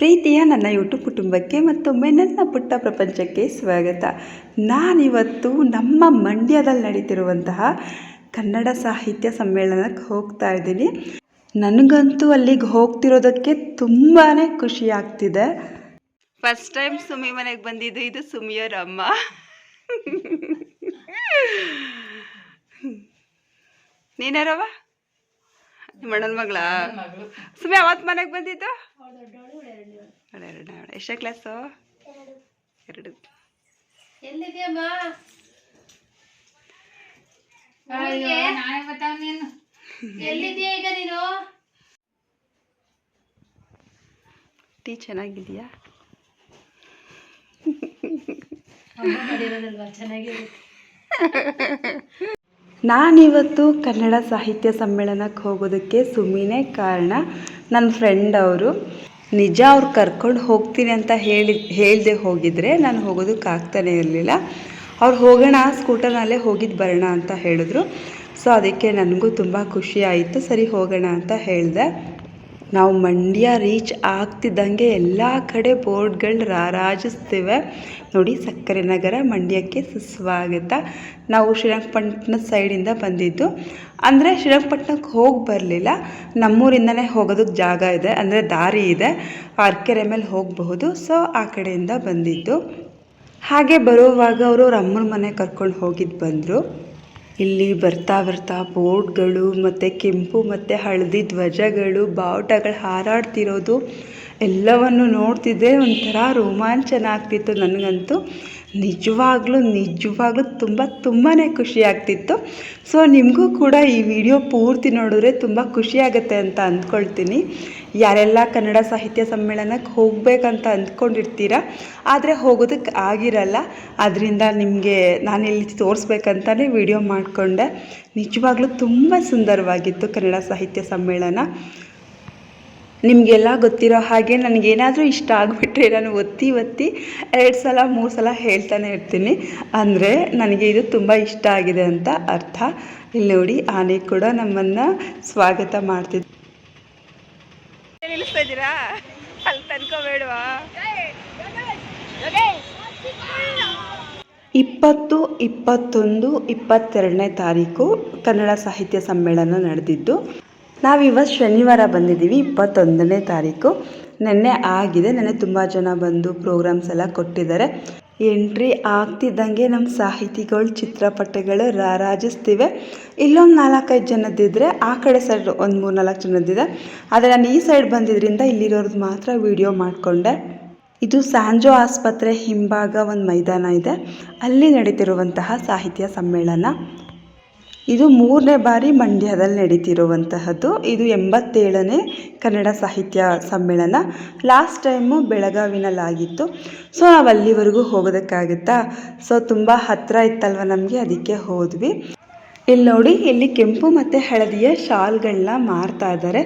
ಪ್ರೀತಿಯ ನನ್ನ ಯೂಟ್ಯೂಬ್ ಕುಟುಂಬಕ್ಕೆ ಮತ್ತೊಮ್ಮೆ ನನ್ನ ಪುಟ್ಟ ಪ್ರಪಂಚಕ್ಕೆ ಸ್ವಾಗತ. ನಾನಿವತ್ತು ನಮ್ಮ ಮಂಡ್ಯದಲ್ಲಿ ನಡೀತಿರುವಂತಹ ಕನ್ನಡ ಸಾಹಿತ್ಯ ಸಮ್ಮೇಳನಕ್ಕೆ ಹೋಗ್ತಾ ಇದ್ದೀನಿ. ನನಗಂತೂ ಅಲ್ಲಿಗೆ ಹೋಗ್ತಿರೋದಕ್ಕೆ ತುಂಬಾ ಖುಷಿ ಆಗ್ತಿದೆ. ಫಸ್ಟ್ ಟೈಮ್ ಸುಮಿ ಮನೆಗೆ ಬಂದಿದ್ದು ಇದು ಸುಮಿಯವ್ರ ಅಮ್ಮ. ನಿಮ್ಮ ಅಣ್ಣನ ಮಗಳ. ಸುಮ್ಮನೆ ಅವತ್ತು ಮನೆಗೆ ಬಂದಿದ್ದು? ಎರಡನೇ ಎಷ್ಟೇ ಕ್ಲಾಸು ಎರಡು. ಟೀ ಚೆನ್ನಾಗಿದೆಯಾ? ಚೆನ್ನಾಗಿದೆ. ನಾನಿವತ್ತು ಕನ್ನಡ ಸಾಹಿತ್ಯ ಸಮ್ಮೇಳನಕ್ಕೆ ಹೋಗೋದಕ್ಕೆ ಸುಮ್ಮನೆ ಕಾರಣ ನನ್ನ ಫ್ರೆಂಡ್ ಅವರು, ನಿಜ ಅವ್ರು ಕರ್ಕೊಂಡು ಹೋಗ್ತೀನಿ ಅಂತ ಹೇಳಿ, ಹೇಳದೆ ಹೋಗಿದ್ರೆ ನಾನು ಹೋಗೋದಕ್ಕೆ ಆಗ್ತಾನೆ ಇರಲಿಲ್ಲ. ಅವ್ರು ಹೋಗೋಣ, ಸ್ಕೂಟರ್ನಲ್ಲೇ ಹೋಗಿದ್ದು ಬರೋಣ ಅಂತ ಹೇಳಿದ್ರು. ಸೊ ಅದಕ್ಕೆ ನನಗೂ ತುಂಬ ಖುಷಿ ಆಯಿತು. ಸರಿ, ಹೋಗೋಣ ಅಂತ ಹೇಳಿದೆ. ನಾವು ಮಂಡ್ಯ ರೀಚ್ ಆಗ್ತಿದ್ದಂಗೆ ಎಲ್ಲ ಕಡೆ ಬೋರ್ಡ್ಗಳು ರಾರಾಜಿಸ್ತಿವೆ. ನೋಡಿ, ಸಕ್ಕರೆ ನಗರ ಮಂಡ್ಯಕ್ಕೆ ಸುಸ್ವಾಗತ. ನಾವು ಶ್ರೀರಂಗಪಟ್ಟಣ ಸೈಡಿಂದ ಬಂದಿದ್ದು. ಅಂದರೆ ಶ್ರೀರಂಗಪಟ್ಟಣಕ್ಕೆ ಹೋಗಿ ಬರಲಿಲ್ಲ. ನಮ್ಮೂರಿಂದನೇ ಹೋಗೋದಕ್ಕೆ ಜಾಗ ಇದೆ. ಅಂದರೆ ದಾರಿ ಇದೆ. ಅರ್ಕೆರೆ ಮೇಲೆ ಹೋಗಬಹುದು. ಸೊ, ಆ ಕಡೆಯಿಂದ ಬಂದಿದ್ದು. ಹಾಗೆ ಬರುವಾಗ ಅವರು ಅಮ್ಮನ ಮನೆ ಕರ್ಕೊಂಡು ಹೋಗಿದ್ದು ಬಂದರು. ಇಲ್ಲಿ ಬರ್ತಾ ಬರ್ತಾ ಬೋರ್ಡ್ಗಳು ಮತ್ತು ಕೆಂಪು ಮತ್ತು ಹಳದಿ ಧ್ವಜಗಳು, ಬಾವುಟಗಳು ಹಾರಾಡ್ತಿರೋದು ಎಲ್ಲವನ್ನು ನೋಡ್ತಿದ್ದೆ ಒಂಥರ ರೋಮಾಂಚನ ಆಗ್ತಿತ್ತು ನನಗಂತೂ. ನಿಜವಾಗ್ಲೂ ನಿಜವಾಗ್ಲೂ ತುಂಬ ತುಂಬಾ ಖುಷಿ ಆಗ್ತಿತ್ತು. ಸೊ ನಿಮಗೂ ಕೂಡ ಈ ವಿಡಿಯೋ ಪೂರ್ತಿ ನೋಡಿದ್ರೆ ತುಂಬ ಖುಷಿ ಆಗುತ್ತೆ ಅಂತ ಅಂದ್ಕೊಳ್ತೀನಿ. ಯಾರೆಲ್ಲ ಕನ್ನಡ ಸಾಹಿತ್ಯ ಸಮ್ಮೇಳನಕ್ಕೆ ಹೋಗಬೇಕಂತ ಅಂದ್ಕೊಂಡಿರ್ತೀರ, ಆದರೆ ಹೋಗೋದಕ್ಕೆ ಆಗಿರಲ್ಲ ಅದರಿಂದ ನಿಮಗೆ ನಾನು ಇಲ್ಲಿ ತೋರಿಸ್ಬೇಕಂತಲೇ ವಿಡಿಯೋ ಮಾಡಿಕೊಂಡೆ. ನಿಜವಾಗ್ಲೂ ತುಂಬ ಸುಂದರವಾಗಿತ್ತು ಕನ್ನಡ ಸಾಹಿತ್ಯ ಸಮ್ಮೇಳನ. ನಿಮಗೆಲ್ಲ ಗೊತ್ತಿರೋ ಹಾಗೆ ನನಗೇನಾದರೂ ಇಷ್ಟ ಆಗಿಬಿಟ್ರೆ ನಾನು ಒತ್ತಿ ಒತ್ತಿ ಎರಡು ಸಲ ಮೂರು ಸಲ ಹೇಳ್ತಾನೆ ಇರ್ತೀನಿ. ಅಂದರೆ ನನಗೆ ಇದು ತುಂಬ ಇಷ್ಟ ಆಗಿದೆ ಅಂತ ಅರ್ಥ. ಇಲ್ಲಿ ನೋಡಿ ಆನೆ ಕೂಡ ನಮ್ಮನ್ನು ಸ್ವಾಗತ ಮಾಡ್ತಿದ್ದೆ ನಿಲ್ಲಿಸ್ತಾ ಇದ್ದೀರಾ? ಅಲ್ಲಿ ತನ್ಕೋಬೇಡವಾ ಇಪ್ಪತ್ತು ಇಪ್ಪತ್ತೊಂದು ಇಪ್ಪತ್ತೆರಡನೇ ತಾರೀಕು ಕನ್ನಡ ಸಾಹಿತ್ಯ ಸಮ್ಮೇಳನ ನಡೆದಿದ್ದು. ನಾವಿವತ್ತು ಶನಿವಾರ ಬಂದಿದ್ದೀವಿ, ಇಪ್ಪತ್ತೊಂದನೇ ತಾರೀಕು. ನೆನ್ನೆ ಆಗಿದೆ, ನೆನ್ನೆ ತುಂಬ ಜನ ಬಂದು ಪ್ರೋಗ್ರಾಮ್ಸ್ ಎಲ್ಲ ಕೊಟ್ಟಿದ್ದಾರೆ. ಎಂಟ್ರಿ ಆಗ್ತಿದ್ದಂಗೆ ನಮ್ಮ ಸಾಹಿತಿಗಳು, ಚಿತ್ರಪಟಗಳು ರಾರಾಜಿಸ್ತಿವೆ. ಇಲ್ಲೊಂದು ನಾಲ್ಕೈದು ಜನದ್ದಿದ್ರೆ, ಆ ಕಡೆ ಸೈಡ್ ಒಂದು ಮೂರು ನಾಲ್ಕು ಜನದ್ದಿದೆ. ಆದರೆ ನಾನು ಈ ಸೈಡ್ ಬಂದಿದ್ದರಿಂದ ಇಲ್ಲಿರೋರ್ದು ಮಾತ್ರ ವಿಡಿಯೋ ಮಾಡಿಕೊಂಡೆ. ಇದು ಸ್ಯಾಂಜೋ ಆಸ್ಪತ್ರೆ ಹಿಂಭಾಗ ಒಂದು ಮೈದಾನ ಇದೆ. ಅಲ್ಲಿ ನಡೀತಿರುವಂತಹ ಸಾಹಿತ್ಯ ಸಮ್ಮೇಳನ. ಇದು ಮೂರನೇ ಬಾರಿ ಮಂಡ್ಯದಲ್ಲಿ ನಡೀತಿರುವಂತಹದ್ದು. ಇದು ಎಂಬತ್ತೇಳನೇ ಕನ್ನಡ ಸಾಹಿತ್ಯ ಸಮ್ಮೇಳನ. Last time ಬೆಳಗಾವಿನಲ್ಲಾಗಿತ್ತು. ಸೊ ನಾವು ಅಲ್ಲಿವರೆಗೂ ಹೋಗೋದಕ್ಕಾಗುತ್ತಾ? ಸೊ ತುಂಬ ಹತ್ತಿರ ಇತ್ತಲ್ವ ನಮಗೆ? ಅದಕ್ಕೆ ಹೋದ್ವಿ. ಇಲ್ಲಿ ನೋಡಿ, ಇಲ್ಲಿ ಕೆಂಪು ಮತ್ತು ಹಳದಿಯ ಶಾಲ್ಗಳನ್ನ ಮಾರ್ತಾ ಇದ್ದಾರೆ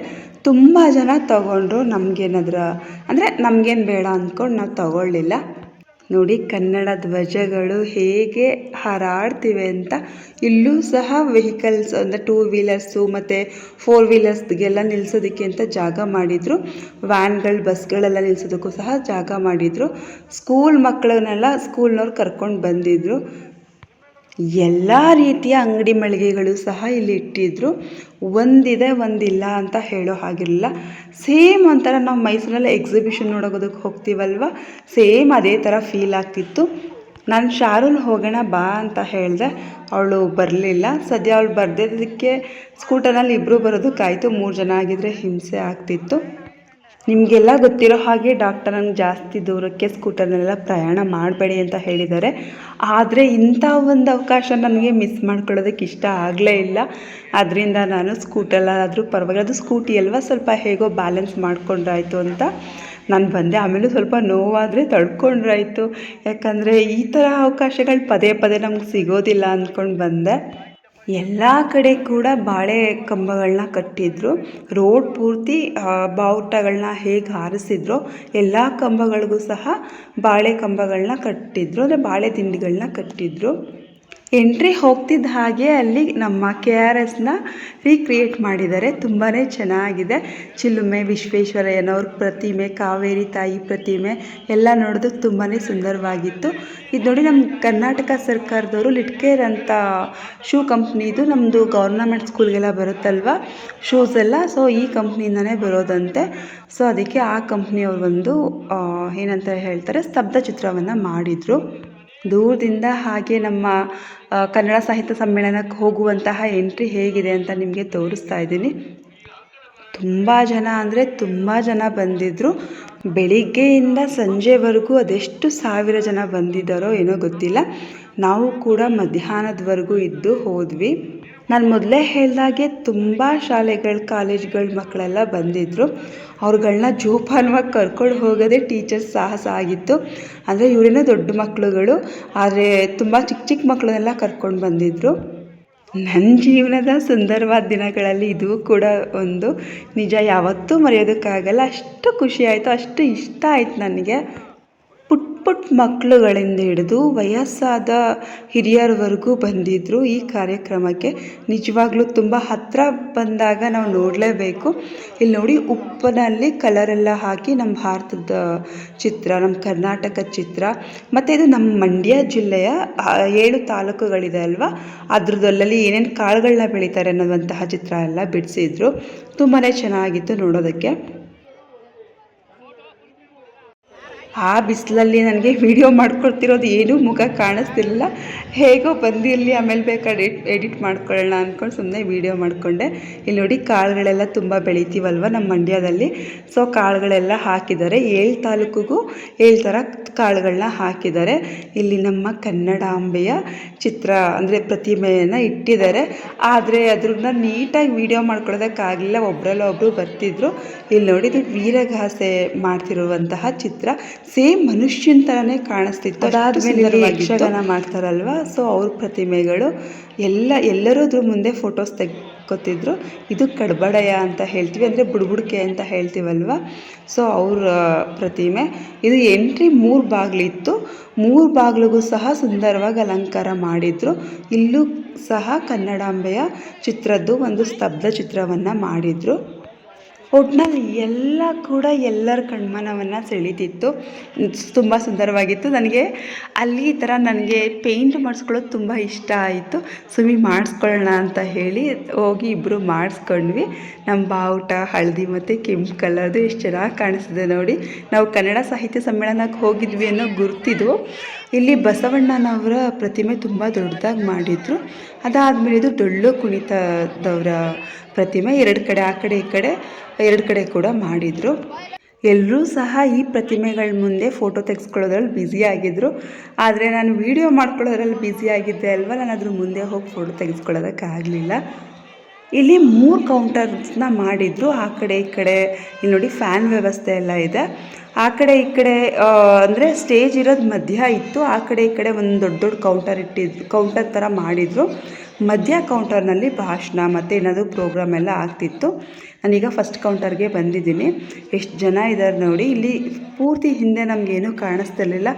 ತುಂಬ ಜನ ತಗೊಂಡ್ರು ನಮಗೇನಾದ್ರ. ಅಂದರೆ ನಮಗೇನು ಬೇಡ ಅಂದ್ಕೊಂಡು ನಾವು ತಗೊಳ್ಳಿಲ್ಲ. ನೋಡಿ ಕನ್ನಡ ಧ್ವಜಗಳು ಹೇಗೆ ಹಾರಾಡ್ತಿವೆ ಅಂತ. ಇಲ್ಲೂ ಸಹ ವೆಹಿಕಲ್ಸ್ ಅಂದರೆ ಟೂ ವೀಲರ್ಸು ಮತ್ತು ಫೋರ್ ವೀಲರ್ಸ್ಗೆಲ್ಲ ನಿಲ್ಲಿಸೋದಕ್ಕೆ ಅಂತ ಜಾಗ ಮಾಡಿದರು. ವ್ಯಾನ್ಗಳು ಬಸ್ಗಳೆಲ್ಲ ನಿಲ್ಲಿಸೋದಕ್ಕೂ ಸಹ ಜಾಗ ಮಾಡಿದರು. ಸ್ಕೂಲ್ ಮಕ್ಕಳನ್ನೆಲ್ಲ ಸ್ಕೂಲ್ನವ್ರು ಕರ್ಕೊಂಡು ಬಂದಿದ್ದರು ಎಲ್ಲ ರೀತಿಯ ಅಂಗಡಿ ಮಳಿಗೆಗಳು ಸಹ ಇಲ್ಲಿ ಇಟ್ಟಿದ್ರು. ಒಂದಿದೆ, ಒಂದಿಲ್ಲ ಅಂತ ಹೇಳೋ ಹಾಗಿರಲಿಲ್ಲ ಸೇಮ್ ಒಂಥರ ನಾವು ಮೈಸೂರಲ್ಲಿ ಎಕ್ಸಿಬಿಷನ್ ನೋಡೋದಕ್ಕೆ ಹೋಗ್ತೀವಲ್ವ? ಸೇಮ್ ಅದೇ ಥರ ಫೀಲ್ ಆಗ್ತಿತ್ತು. ನಾನು ಶಾರುಲ್ ಹೋಗೋಣ ಬಾ ಅಂತ ಹೇಳಿದೆ. ಅವಳು ಬರಲಿಲ್ಲ. ಸದ್ಯ ಅವಳು ಬರ್ದಿದ್ದಕ್ಕೆ ಸ್ಕೂಟರ್ನಲ್ಲಿ ಇಬ್ಬರು ಬರೋದಕ್ಕಾಯಿತು ಮೂರು ಜನ ಆಗಿದ್ದರೆ ಹಿಂಸೆ ಆಗ್ತಿತ್ತು. ನಿಮಗೆಲ್ಲ ಗೊತ್ತಿರೋ ಹಾಗೆ ಡಾಕ್ಟರ್ ನಂಗೆ ಜಾಸ್ತಿ ದೂರಕ್ಕೆ ಸ್ಕೂಟರ್ನೆಲ್ಲ ಪ್ರಯಾಣ ಮಾಡಬೇಡಿ ಅಂತ ಹೇಳಿದ್ದಾರೆ. ಆದರೆ ಇಂಥ ಒಂದು ಅವಕಾಶ ನನಗೆ ಮಿಸ್ ಮಾಡ್ಕೊಳ್ಳೋದಕ್ಕೆ ಇಷ್ಟ ಆಗಲೇ ಇಲ್ಲ. ಅದರಿಂದ ನಾನು ಸ್ಕೂಟಲ್ಲಾದರೂ ಪರವಾಗಿಲ್ಲ. ಅದು ಸ್ಕೂಟಿ ಅಲ್ವಾ? ಸ್ವಲ್ಪ ಹೇಗೋ ಬ್ಯಾಲೆನ್ಸ್ ಮಾಡಿಕೊಂಡ್ರಾಯ್ತು ಅಂತ ನಾನು ಬಂದೆ. ಆಮೇಲೆ ಸ್ವಲ್ಪ ನೋವಾದರೆ ತಡ್ಕೊಂಡ್ರಾಯ್ತು. ಯಾಕಂದರೆ ಈ ಥರ ಅವಕಾಶಗಳು ಪದೇ ಪದೇ ನಮ್ಗೆ ಸಿಗೋದಿಲ್ಲ ಅಂದ್ಕೊಂಡು ಬಂದೆ. ಎಲ್ಲ ಕಡೆ ಕೂಡ ಬಾಳೆ ಕಂಬಗಳನ್ನ ಕಟ್ಟಿದ್ರು. ರೋಡ್ ಪೂರ್ತಿ ಬಾವುಟಗಳನ್ನ ಹೇಗೆ ಹಾರಿಸಿದ್ರೋ ಎಲ್ಲ ಕಂಬಗಳಿಗೂ ಸಹ ಬಾಳೆ ಕಂಬಗಳನ್ನ ಕಟ್ಟಿದ್ರು. ಅಂದರೆ ಬಾಳೆ ದಿಂಡಿಗಳನ್ನ ಕಟ್ಟಿದ್ರು. ಎಂಟ್ರಿ ಹೋಗ್ತಿದ್ದ ಹಾಗೆ ಅಲ್ಲಿ ನಮ್ಮ ಕೆ ಆರ್ ಎಸ್ನ ರೀಕ್ರಿಯೇಟ್ ಮಾಡಿದ್ದಾರೆ. ತುಂಬಾ ಚೆನ್ನಾಗಿದೆ. ಚಿಲುಮೆ, ವಿಶ್ವೇಶ್ವರಯ್ಯನವ್ರ ಪ್ರತಿಮೆ, ಕಾವೇರಿ ತಾಯಿ ಪ್ರತಿಮೆ ಎಲ್ಲ ನೋಡೋದಕ್ಕೆ ತುಂಬಾ ಸುಂದರವಾಗಿತ್ತು. ಇದು ನೋಡಿ ನಮ್ಮ ಕರ್ನಾಟಕ ಸರ್ಕಾರದವರು ಲಿಟ್ಕೇರ್ ಅಂತ ಶೂ ಕಂಪ್ನಿದು ನಮ್ಮದು ಗೌರ್ನಮೆಂಟ್ ಸ್ಕೂಲ್ಗೆಲ್ಲ ಬರುತ್ತಲ್ವ? ಶೂಸ್ ಎಲ್ಲ. ಸೊ ಈ ಕಂಪ್ನಿಯಿಂದನೇ ಬರೋದಂತೆ. ಸೊ ಅದಕ್ಕೆ ಆ ಕಂಪ್ನಿಯವ್ರು ಒಂದು ಏನಂತ ಹೇಳ್ತಾರೆ, ಸ್ತಬ್ಧ ಚಿತ್ರವನ್ನು ಮಾಡಿದರು. ದೂರದಿಂದ ಹಾಗೆ ನಮ್ಮ ಕನ್ನಡ ಸಾಹಿತ್ಯ ಸಮ್ಮೇಳನಕ್ಕೆ ಹೋಗುವಂತಹ ಎಂಟ್ರಿ ಹೇಗಿದೆ ಅಂತ ನಿಮಗೆ ತೋರಿಸ್ತಾ ಇದ್ದೀನಿ. ತುಂಬ ಜನ ಅಂದರೆ ತುಂಬ ಜನ ಬಂದಿದ್ದರು ಬೆಳಿಗ್ಗೆಯಿಂದ ಸಂಜೆವರೆಗೂ ಅದೆಷ್ಟು ಸಾವಿರ ಜನ ಬಂದಿದ್ದಾರೋ ಏನೋ ಗೊತ್ತಿಲ್ಲ. ನಾವು ಕೂಡ ಮಧ್ಯಾಹ್ನದವರೆಗೂ ಇದ್ದು ಹೋದ್ವಿ. ನಾನು ಮೊದಲೇ ಹೇಳ್ದಾಗೆ ತುಂಬ ಶಾಲೆಗಳು, ಕಾಲೇಜ್ಗಳ ಮಕ್ಕಳೆಲ್ಲ ಬಂದಿದ್ದರು ಅವ್ರುಗಳನ್ನ ಜೋಪಾನವಾಗಿ ಕರ್ಕೊಂಡು ಹೋಗೋದೇ ಟೀಚರ್ಸ್ ಸಾಹಸ ಆಗಿತ್ತು. ಅಂದರೆ ಇವರೇನೋ ದೊಡ್ಡ ಮಕ್ಕಳುಗಳು ಆದರೆ ತುಂಬ ಚಿಕ್ಕ ಚಿಕ್ಕ ಮಕ್ಕಳನ್ನೆಲ್ಲ ಕರ್ಕೊಂಡು ಬಂದಿದ್ದರು ನನ್ನ ಜೀವನದ ಸುಂದರವಾದ ದಿನಗಳಲ್ಲಿ ಇದು ಕೂಡ ಒಂದು. ನಿಜ ಯಾವತ್ತೂ ಮರೆಯೋದಕ್ಕಾಗಲ್ಲ. ಅಷ್ಟು ಖುಷಿ ಆಯಿತು, ಅಷ್ಟು ಇಷ್ಟ ಆಯ್ತು ನನಗೆ. ಪುಟ್ ಪುಟ್ ಮಕ್ಕಳುಗಳಿಂದ ಹಿಡಿದು ವಯಸ್ಸಾದ ಹಿರಿಯರವರೆಗೂ ಬಂದಿದ್ದರು ಈ ಕಾರ್ಯಕ್ರಮಕ್ಕೆ ನಿಜವಾಗ್ಲೂ ತುಂಬ ಹತ್ತಿರ ಬಂದಾಗ ನಾವು ನೋಡಲೇಬೇಕು. ಇಲ್ಲಿ ನೋಡಿ ಉಪ್ಪಿನಲ್ಲಿ ಕಲರೆಲ್ಲ ಹಾಕಿ ನಮ್ಮ ಭಾರತದ ಚಿತ್ರ, ನಮ್ಮ ಕರ್ನಾಟಕ ಚಿತ್ರ. ಮತ್ತು ಇದು ನಮ್ಮ ಮಂಡ್ಯ ಜಿಲ್ಲೆಯ ಏಳು ತಾಲೂಕುಗಳಿದೆ ಅಲ್ವಾ? ಅದ್ರದ್ದಲ್ಲಲ್ಲಿ ಏನೇನು ಕಾಳುಗಳನ್ನ ಬೆಳೀತಾರೆ ಅನ್ನೋದಂತಹ ಚಿತ್ರ ಎಲ್ಲ ಬಿಡಿಸಿದ್ರು. ತುಂಬಾ ಚೆನ್ನಾಗಿತ್ತು ನೋಡೋದಕ್ಕೆ. ಆ ಬಿಸಿಲಲ್ಲಿ ನನಗೆ ವಿಡಿಯೋ ಮಾಡ್ಕೊಳ್ತಿರೋದು ಏನೂ ಮುಖ ಕಾಣಿಸ್ತಿಲ್ಲ. ಹೇಗೋ ಬಂದಿರಲಿ, ಆಮೇಲೆ ಬೇಕಾದ್ರೆ ಎಡಿಟ್ ಮಾಡ್ಕೊಳ್ಳೋಣ ಅಂದ್ಕೊಂಡು ಸುಮ್ಮನೆ ವಿಡಿಯೋ ಮಾಡಿಕೊಂಡೆ. ಇಲ್ಲಿ ನೋಡಿ ಕಾಳುಗಳೆಲ್ಲ ತುಂಬ ಬೆಳಿತೀವಲ್ವ ನಮ್ಮ ಮಂಡ್ಯದಲ್ಲಿ. ಸೊ ಕಾಳುಗಳೆಲ್ಲ ಹಾಕಿದ್ದಾರೆ. ಏಳು ತಾಲೂಕಿಗೂ ಏಳು ಥರ ಕಾಳುಗಳನ್ನ ಹಾಕಿದ್ದಾರೆ. ಇಲ್ಲಿ ನಮ್ಮ ಕನ್ನಡಾಂಬೆಯ ಚಿತ್ರ, ಅಂದರೆ ಪ್ರತಿಮೆಯನ್ನು ಇಟ್ಟಿದ್ದಾರೆ. ಆದರೆ ಅದ್ರನ್ನ ನೀಟಾಗಿ ವಿಡಿಯೋ ಮಾಡ್ಕೊಳ್ಳೋದಕ್ಕಾಗಲಿಲ್ಲ. ಒಬ್ಬರಲ್ಲ ಒಬ್ಬರು ಬರ್ತಿದ್ರು. ಇಲ್ಲಿ ನೋಡಿ ವೀರಗಾಸೆ ಮಾಡ್ತಿರುವಂತಹ ಚಿತ್ರ. ಸೇಮ್ ಮನುಷ್ಯನ ಥರನೇ ಕಾಣಿಸ್ತಿತ್ತು. ಅದಾದ್ಮೇಲೆ ಯಕ್ಷಗಾನ ಮಾಡ್ತಾರಲ್ವ? ಸೊ ಅವ್ರ ಪ್ರತಿಮೆಗಳು ಎಲ್ಲ ಎಲ್ಲರೂ ಅದ್ರ ಮುಂದೆ ಫೋಟೋಸ್ ತೆಗ್ಕೊತಿದ್ರು. ಇದು ಕಡ್ಬಡಯ ಅಂತ ಹೇಳ್ತೀವಿ ಅಂದರೆ ಬುಡ್ಬುಡ್ಕೆ ಅಂತ ಹೇಳ್ತೀವಲ್ವ? ಸೊ ಅವ್ರ ಪ್ರತಿಮೆ. ಇದು ಎಂಟ್ರಿ ಮೂರು ಬಾಗಿಲಿತ್ತು. ಮೂರು ಬಾಗಿಲಿಗೂ ಸಹ ಸುಂದರವಾಗಿ ಅಲಂಕಾರ ಮಾಡಿದ್ರು. ಇಲ್ಲೂ ಸಹ ಕನ್ನಡಾಂಬೆಯ ಚಿತ್ರದ್ದು ಒಂದು ಸ್ತಬ್ಧ ಚಿತ್ರವನ್ನು ಮಾಡಿದರು. ಒಟ್ನಲ್ಲಿ ಎಲ್ಲ ಕೂಡ ಎಲ್ಲರ ಕಣ್ಮನವನ್ನು ಸೆಳೀತಿತ್ತು. ತುಂಬ ಸುಂದರವಾಗಿತ್ತು. ನನಗೆ ಅಲ್ಲಿ ಈ ಥರ ನನಗೆ ಪೇಂಟ್ ಮಾಡಿಸ್ಕೊಳ್ಳೋದು ತುಂಬ ಇಷ್ಟ ಆಯಿತು. ಸುಮ್ಮನೆ ಮಾಡಿಸ್ಕೊಳ್ಳೋಣ ಅಂತ ಹೇಳಿ ಹೋಗಿ ಇಬ್ಬರು ಮಾಡಿಸ್ಕೊಂಡ್ವಿ. ನಮ್ಮ ಬಾವುಟ, ಹಳದಿ ಮತ್ತು ಕೆಂಪು ಕಲರ್ದು ಎಷ್ಟು ಚೆನ್ನಾಗಿ ಕಾಣಿಸಿದೆ ನೋಡಿ. ನಾವು ಕನ್ನಡ ಸಾಹಿತ್ಯ ಸಮ್ಮೇಳನಕ್ಕೆ ಹೋಗಿದ್ವಿ ಅನ್ನೋ ಗುರ್ತಿದ್ದು ಇಲ್ಲಿ ಬಸವಣ್ಣನವರ ಪ್ರತಿಮೆ ತುಂಬ ದೊಡ್ಡದಾಗಿ ಮಾಡಿದರು. ಅದಾದಮೇಲೆ ಇದು ಡೊಳ್ಳು ಕುಣಿತದವರ ಪ್ರತಿಮೆ. ಎರಡು ಕಡೆ, ಆ ಕಡೆ, ಈ ಕಡೆ, ಎರಡು ಕಡೆ ಕೂಡ ಮಾಡಿದರು. ಎಲ್ಲರೂ ಸಹ ಈ ಪ್ರತಿಮೆಗಳ ಮುಂದೆ ಫೋಟೋ ತೆಗೆಸ್ಕೊಳ್ಳೋದ್ರಲ್ಲಿ ಬ್ಯುಸಿ ಆಗಿದ್ದರು ಆದರೆ ನಾನು ವೀಡಿಯೋ ಮಾಡ್ಕೊಳ್ಳೋದ್ರಲ್ಲಿ ಬ್ಯುಸಿ ಆಗಿದ್ದೆ ಅಲ್ವಾ? ನಾನು ಅದ್ರ ಮುಂದೆ ಹೋಗಿ ಫೋಟೋ ತೆಗೆಸ್ಕೊಳ್ಳೋದಕ್ಕಾಗಲಿಲ್ಲ. ಇಲ್ಲಿ ಮೂರು ಕೌಂಟರ್ಸ್ನ ಮಾಡಿದ್ರು. ಆ ಕಡೆ, ಈ ಕಡೆ. ಇಲ್ಲಿ ನೋಡಿ ಫ್ಯಾನ್ ವ್ಯವಸ್ಥೆ ಎಲ್ಲ ಇದೆ. ಆ ಕಡೆ ಈ ಕಡೆ ಅಂದರೆ ಸ್ಟೇಜ್ ಇರೋದು ಮಧ್ಯ ಇತ್ತು. ಆ ಕಡೆ ಈ ಕಡೆ ಒಂದು ದೊಡ್ಡ ದೊಡ್ಡ ಕೌಂಟರ್ ಇಟ್ಟಿದ್ರು ಕೌಂಟರ್ ಥರ ಮಾಡಿದರು. ಮಧ್ಯ ಕೌಂಟರ್ನಲ್ಲಿ ಭಾಷಣ ಮತ್ತು ಏನಾದರೂ ಪ್ರೋಗ್ರಾಮ್ ಎಲ್ಲ ಆಗ್ತಿತ್ತು. ನಾನೀಗ ಫಸ್ಟ್ ಕೌಂಟರ್ಗೆ ಬಂದಿದ್ದೀನಿ. ಎಷ್ಟು ಜನ ಇದ್ದಾರೆ ನೋಡಿ, ಇಲ್ಲಿ ಪೂರ್ತಿ ಹಿಂದೆ ನಮಗೇನು ಕಾಣಿಸ್ತಿರ್ಲಿಲ್ಲ.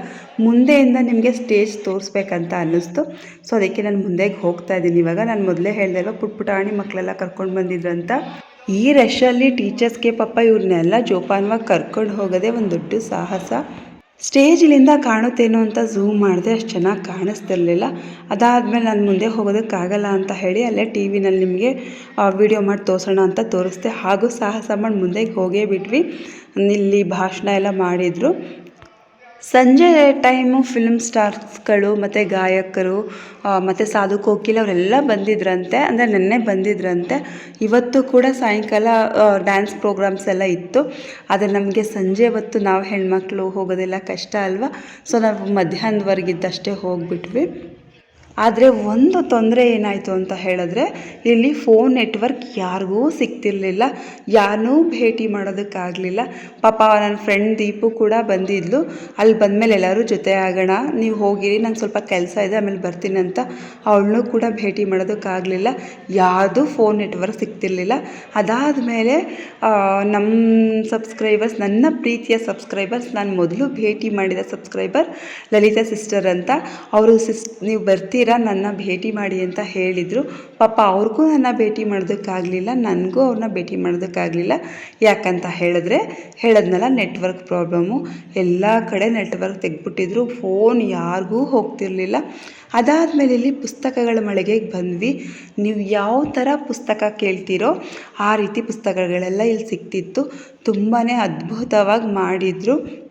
ಮುಂದೆಯಿಂದ ನಿಮಗೆ ಸ್ಟೇಜ್ ತೋರಿಸ್ಬೇಕಂತ ಅನ್ನಿಸ್ತು. ಸೊ ಅದಕ್ಕೆ ನಾನು ಮುಂದೆಗೆ ಹೋಗ್ತಾ ಇದ್ದೀನಿ. ಇವಾಗ ನಾನು ಮೊದಲೇ ಹೇಳಿದೆ ಅಲ್ವಾ ಪುಟ್ ಪುಟಾಣಿ ಮಕ್ಕಳೆಲ್ಲ ಕರ್ಕೊಂಡು ಬಂದಿದ್ರಂತ. ಈ ರಶಲ್ಲಿ ಟೀಚರ್ಸ್ಗೆ ಪಾಪ ಇವ್ರನ್ನೆಲ್ಲ ಜೋಪಾನವಾಗಿ ಕರ್ಕೊಂಡು ಹೋಗೋದೇ ಒಂದು ದೊಡ್ಡ ಸಾಹಸ. ಸ್ಟೇಜಿಲಿಂದ ಕಾಣುತ್ತೇನೋ ಅಂತ ಝೂಮ್ ಮಾಡಿದೆ ಅಷ್ಟು ಚೆನ್ನಾಗಿ ಕಾಣಿಸ್ತಿರ್ಲಿಲ್ಲ. ಅದಾದಮೇಲೆ ನಾನು ಮುಂದೆ ಹೋಗೋದಕ್ಕಾಗಲ್ಲ ಅಂತ ಹೇಳಿ ಅಲ್ಲೇ ಟಿ ವಿನಲ್ಲಿ ನಿಮಗೆ ವಿಡಿಯೋ ಮಾಡಿ ತೋರಿಸೋಣ ಅಂತ ತೋರಿಸ್ದೆ. ಹಾಗೂ ಸಾಹಸ ಮಾಡಿ ಮುಂದೆ ಹೋಗೇ ಬಿಟ್ವಿ. ಇಲ್ಲಿ ಭಾಷಣ ಎಲ್ಲ ಮಾಡಿದರು. ಸಂಜೆ ಟೈಮು ಫಿಲ್ಮ್ ಸ್ಟಾರ್ಸ್ಗಳು ಮತ್ತು ಗಾಯಕರು ಮತ್ತು ಸಾಧು ಕೋಕಿಲ ಅವರೆಲ್ಲ ಬಂದಿದ್ರಂತೆ, ಅಂದರೆ ನೆನ್ನೆ ಬಂದಿದ್ರಂತೆ. ಇವತ್ತು ಕೂಡ ಸಾಯಂಕಾಲ ಡ್ಯಾನ್ಸ್ ಪ್ರೋಗ್ರಾಮ್ಸ್ ಎಲ್ಲ ಇತ್ತು. ಆದರೆ ನಮಗೆ ಸಂಜೆ ಹೊತ್ತು ನಾವು ಹೆಣ್ಮಕ್ಳು ಹೋಗೋದೆಲ್ಲ ಕಷ್ಟ ಅಲ್ವಾ? ಸೊ ನಾವು ಮಧ್ಯಾಹ್ನದವರೆಗಿದ್ದಷ್ಟೇ ಹೋಗ್ಬಿಟ್ವಿ. ಆದರೆ ಒಂದು ತೊಂದರೆ ಏನಾಯಿತು ಅಂತ ಹೇಳಿದ್ರೆ, ಇಲ್ಲಿ ಫೋನ್ ನೆಟ್ವರ್ಕ್ ಯಾರಿಗೂ ಸಿಗ್ತಿರ್ಲಿಲ್ಲ ಯಾರನ್ನೂ ಭೇಟಿ ಮಾಡೋದಕ್ಕಾಗಲಿಲ್ಲ. ಪಾಪ ನನ್ನ ಫ್ರೆಂಡ್ ದೀಪು ಕೂಡ ಬಂದಿದ್ಲು. ಅಲ್ಲಿ ಬಂದಮೇಲೆ ಎಲ್ಲರೂ ಜೊತೆ ಆಗೋಣ, ನೀವು ಹೋಗಿರಿ, ನಂಗೆ ಸ್ವಲ್ಪ ಕೆಲಸ ಇದೆ, ಆಮೇಲೆ ಬರ್ತೀನಿ ಅಂತ ಅವಳನ್ನೂ ಕೂಡ ಭೇಟಿ ಮಾಡೋದಕ್ಕಾಗಲಿಲ್ಲ. ಯಾವುದು ಫೋನ್ ನೆಟ್ವರ್ಕ್ ಸಿಗ್ತಿರ್ಲಿಲ್ಲ ಅದಾದಮೇಲೆ ನಮ್ಮ ಸಬ್ಸ್ಕ್ರೈಬರ್ಸ್ ನನ್ನ ಪ್ರೀತಿಯ ಸಬ್ಸ್ಕ್ರೈಬರ್ಸ್ ನಾನು ಮೊದಲು ಭೇಟಿ ಮಾಡಿದ ಸಬ್ಸ್ಕ್ರೈಬರ್ ಲಲಿತಾ ಸಿಸ್ಟರ್ ಅಂತ, ಅವರು ಸಿಸ್ ನೀವು ಬರ್ತೀರಾ? ಬರ್ತೀರಾ ನನ್ನ ಭೇಟಿ ಮಾಡಿ ಅಂತ ಹೇಳಿದರು. ಪಾಪ ಅವ್ರಿಗೂ ನನ್ನ ಭೇಟಿ ಮಾಡೋದಕ್ಕಾಗಲಿಲ್ಲ, ನನಗೂ ಅವ್ರನ್ನ ಭೇಟಿ ಮಾಡೋದಕ್ಕಾಗಲಿಲ್ಲ. ಯಾಕಂತ ಹೇಳಿದ್ರೆ, ಹೇಳದ್ನಲ್ಲ ನೆಟ್ವರ್ಕ್ ಪ್ರಾಬ್ಲಮ್ಮು ಎಲ್ಲ ಕಡೆ ನೆಟ್ವರ್ಕ್ ತೆಗ್ಬಿಟ್ಟಿದ್ರು ಫೋನ್ ಯಾರಿಗೂ ಹೋಗ್ತಿರ್ಲಿಲ್ಲ. ಅದಾದಮೇಲೆ ಇಲ್ಲಿ ಪುಸ್ತಕಗಳ ಮಳಿಗೆಗೆ ಬಂದ್ವಿ. ನೀವು ಯಾವ ಥರ ಪುಸ್ತಕ ಕೇಳ್ತೀರೋ, ಆ ರೀತಿ ಪುಸ್ತಕಗಳೆಲ್ಲ ಇಲ್ಲಿ ಸಿಗ್ತಿತ್ತು ತುಂಬಾ ಅದ್ಭುತವಾಗಿ ಮಾಡಿದರು.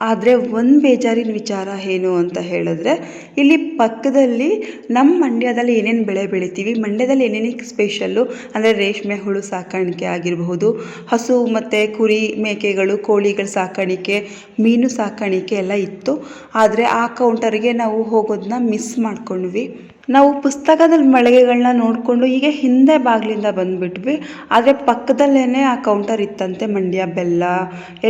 ಆದರೆ, ಒಂದು ಬೇಜಾರಿನ ವಿಚಾರ ಏನು ಅಂತ ಹೇಳಿದ್ರೆ, ಇಲ್ಲಿ ಪಕ್ಕದಲ್ಲಿ ನಮ್ಮ ಮಂಡ್ಯದಲ್ಲಿ ಏನೇನು ಬೆಳೆ ಬೆಳಿತೀವಿ, ಮಂಡ್ಯದಲ್ಲಿ ಏನೇನು ಸ್ಪೆಷಲ್ಲು ಅಂದರೆ ರೇಷ್ಮೆ ಹುಳು ಸಾಕಾಣಿಕೆ ಆಗಿರಬಹುದು, ಹಸು ಮತ್ತು ಕುರಿ ಮೇಕೆಗಳು, ಕೋಳಿಗಳ ಸಾಕಾಣಿಕೆ, ಮೀನು ಸಾಕಾಣಿಕೆ ಎಲ್ಲ ಇತ್ತು. ಆದರೆ ಆ ಕೌಂಟರ್ಗೆ ನಾವು ಹೋಗೋದನ್ನ ಮಿಸ್ ಮಾಡ್ಕೊಂಡ್ವಿ. ನಾವು ಪುಸ್ತಕದಲ್ಲಿ ಮಳಿಗೆಗಳನ್ನ ನೋಡಿಕೊಂಡು ಹೀಗೆ ಹಿಂದೆ ಬಾಗಿಲಿಂದ ಬಂದುಬಿಟ್ವಿ. ಆದರೆ ಪಕ್ಕದಲ್ಲೇ ಆ ಕೌಂಟರ್ ಇತ್ತಂತೆ ಮಂಡ್ಯ ಬೆಲ್ಲ.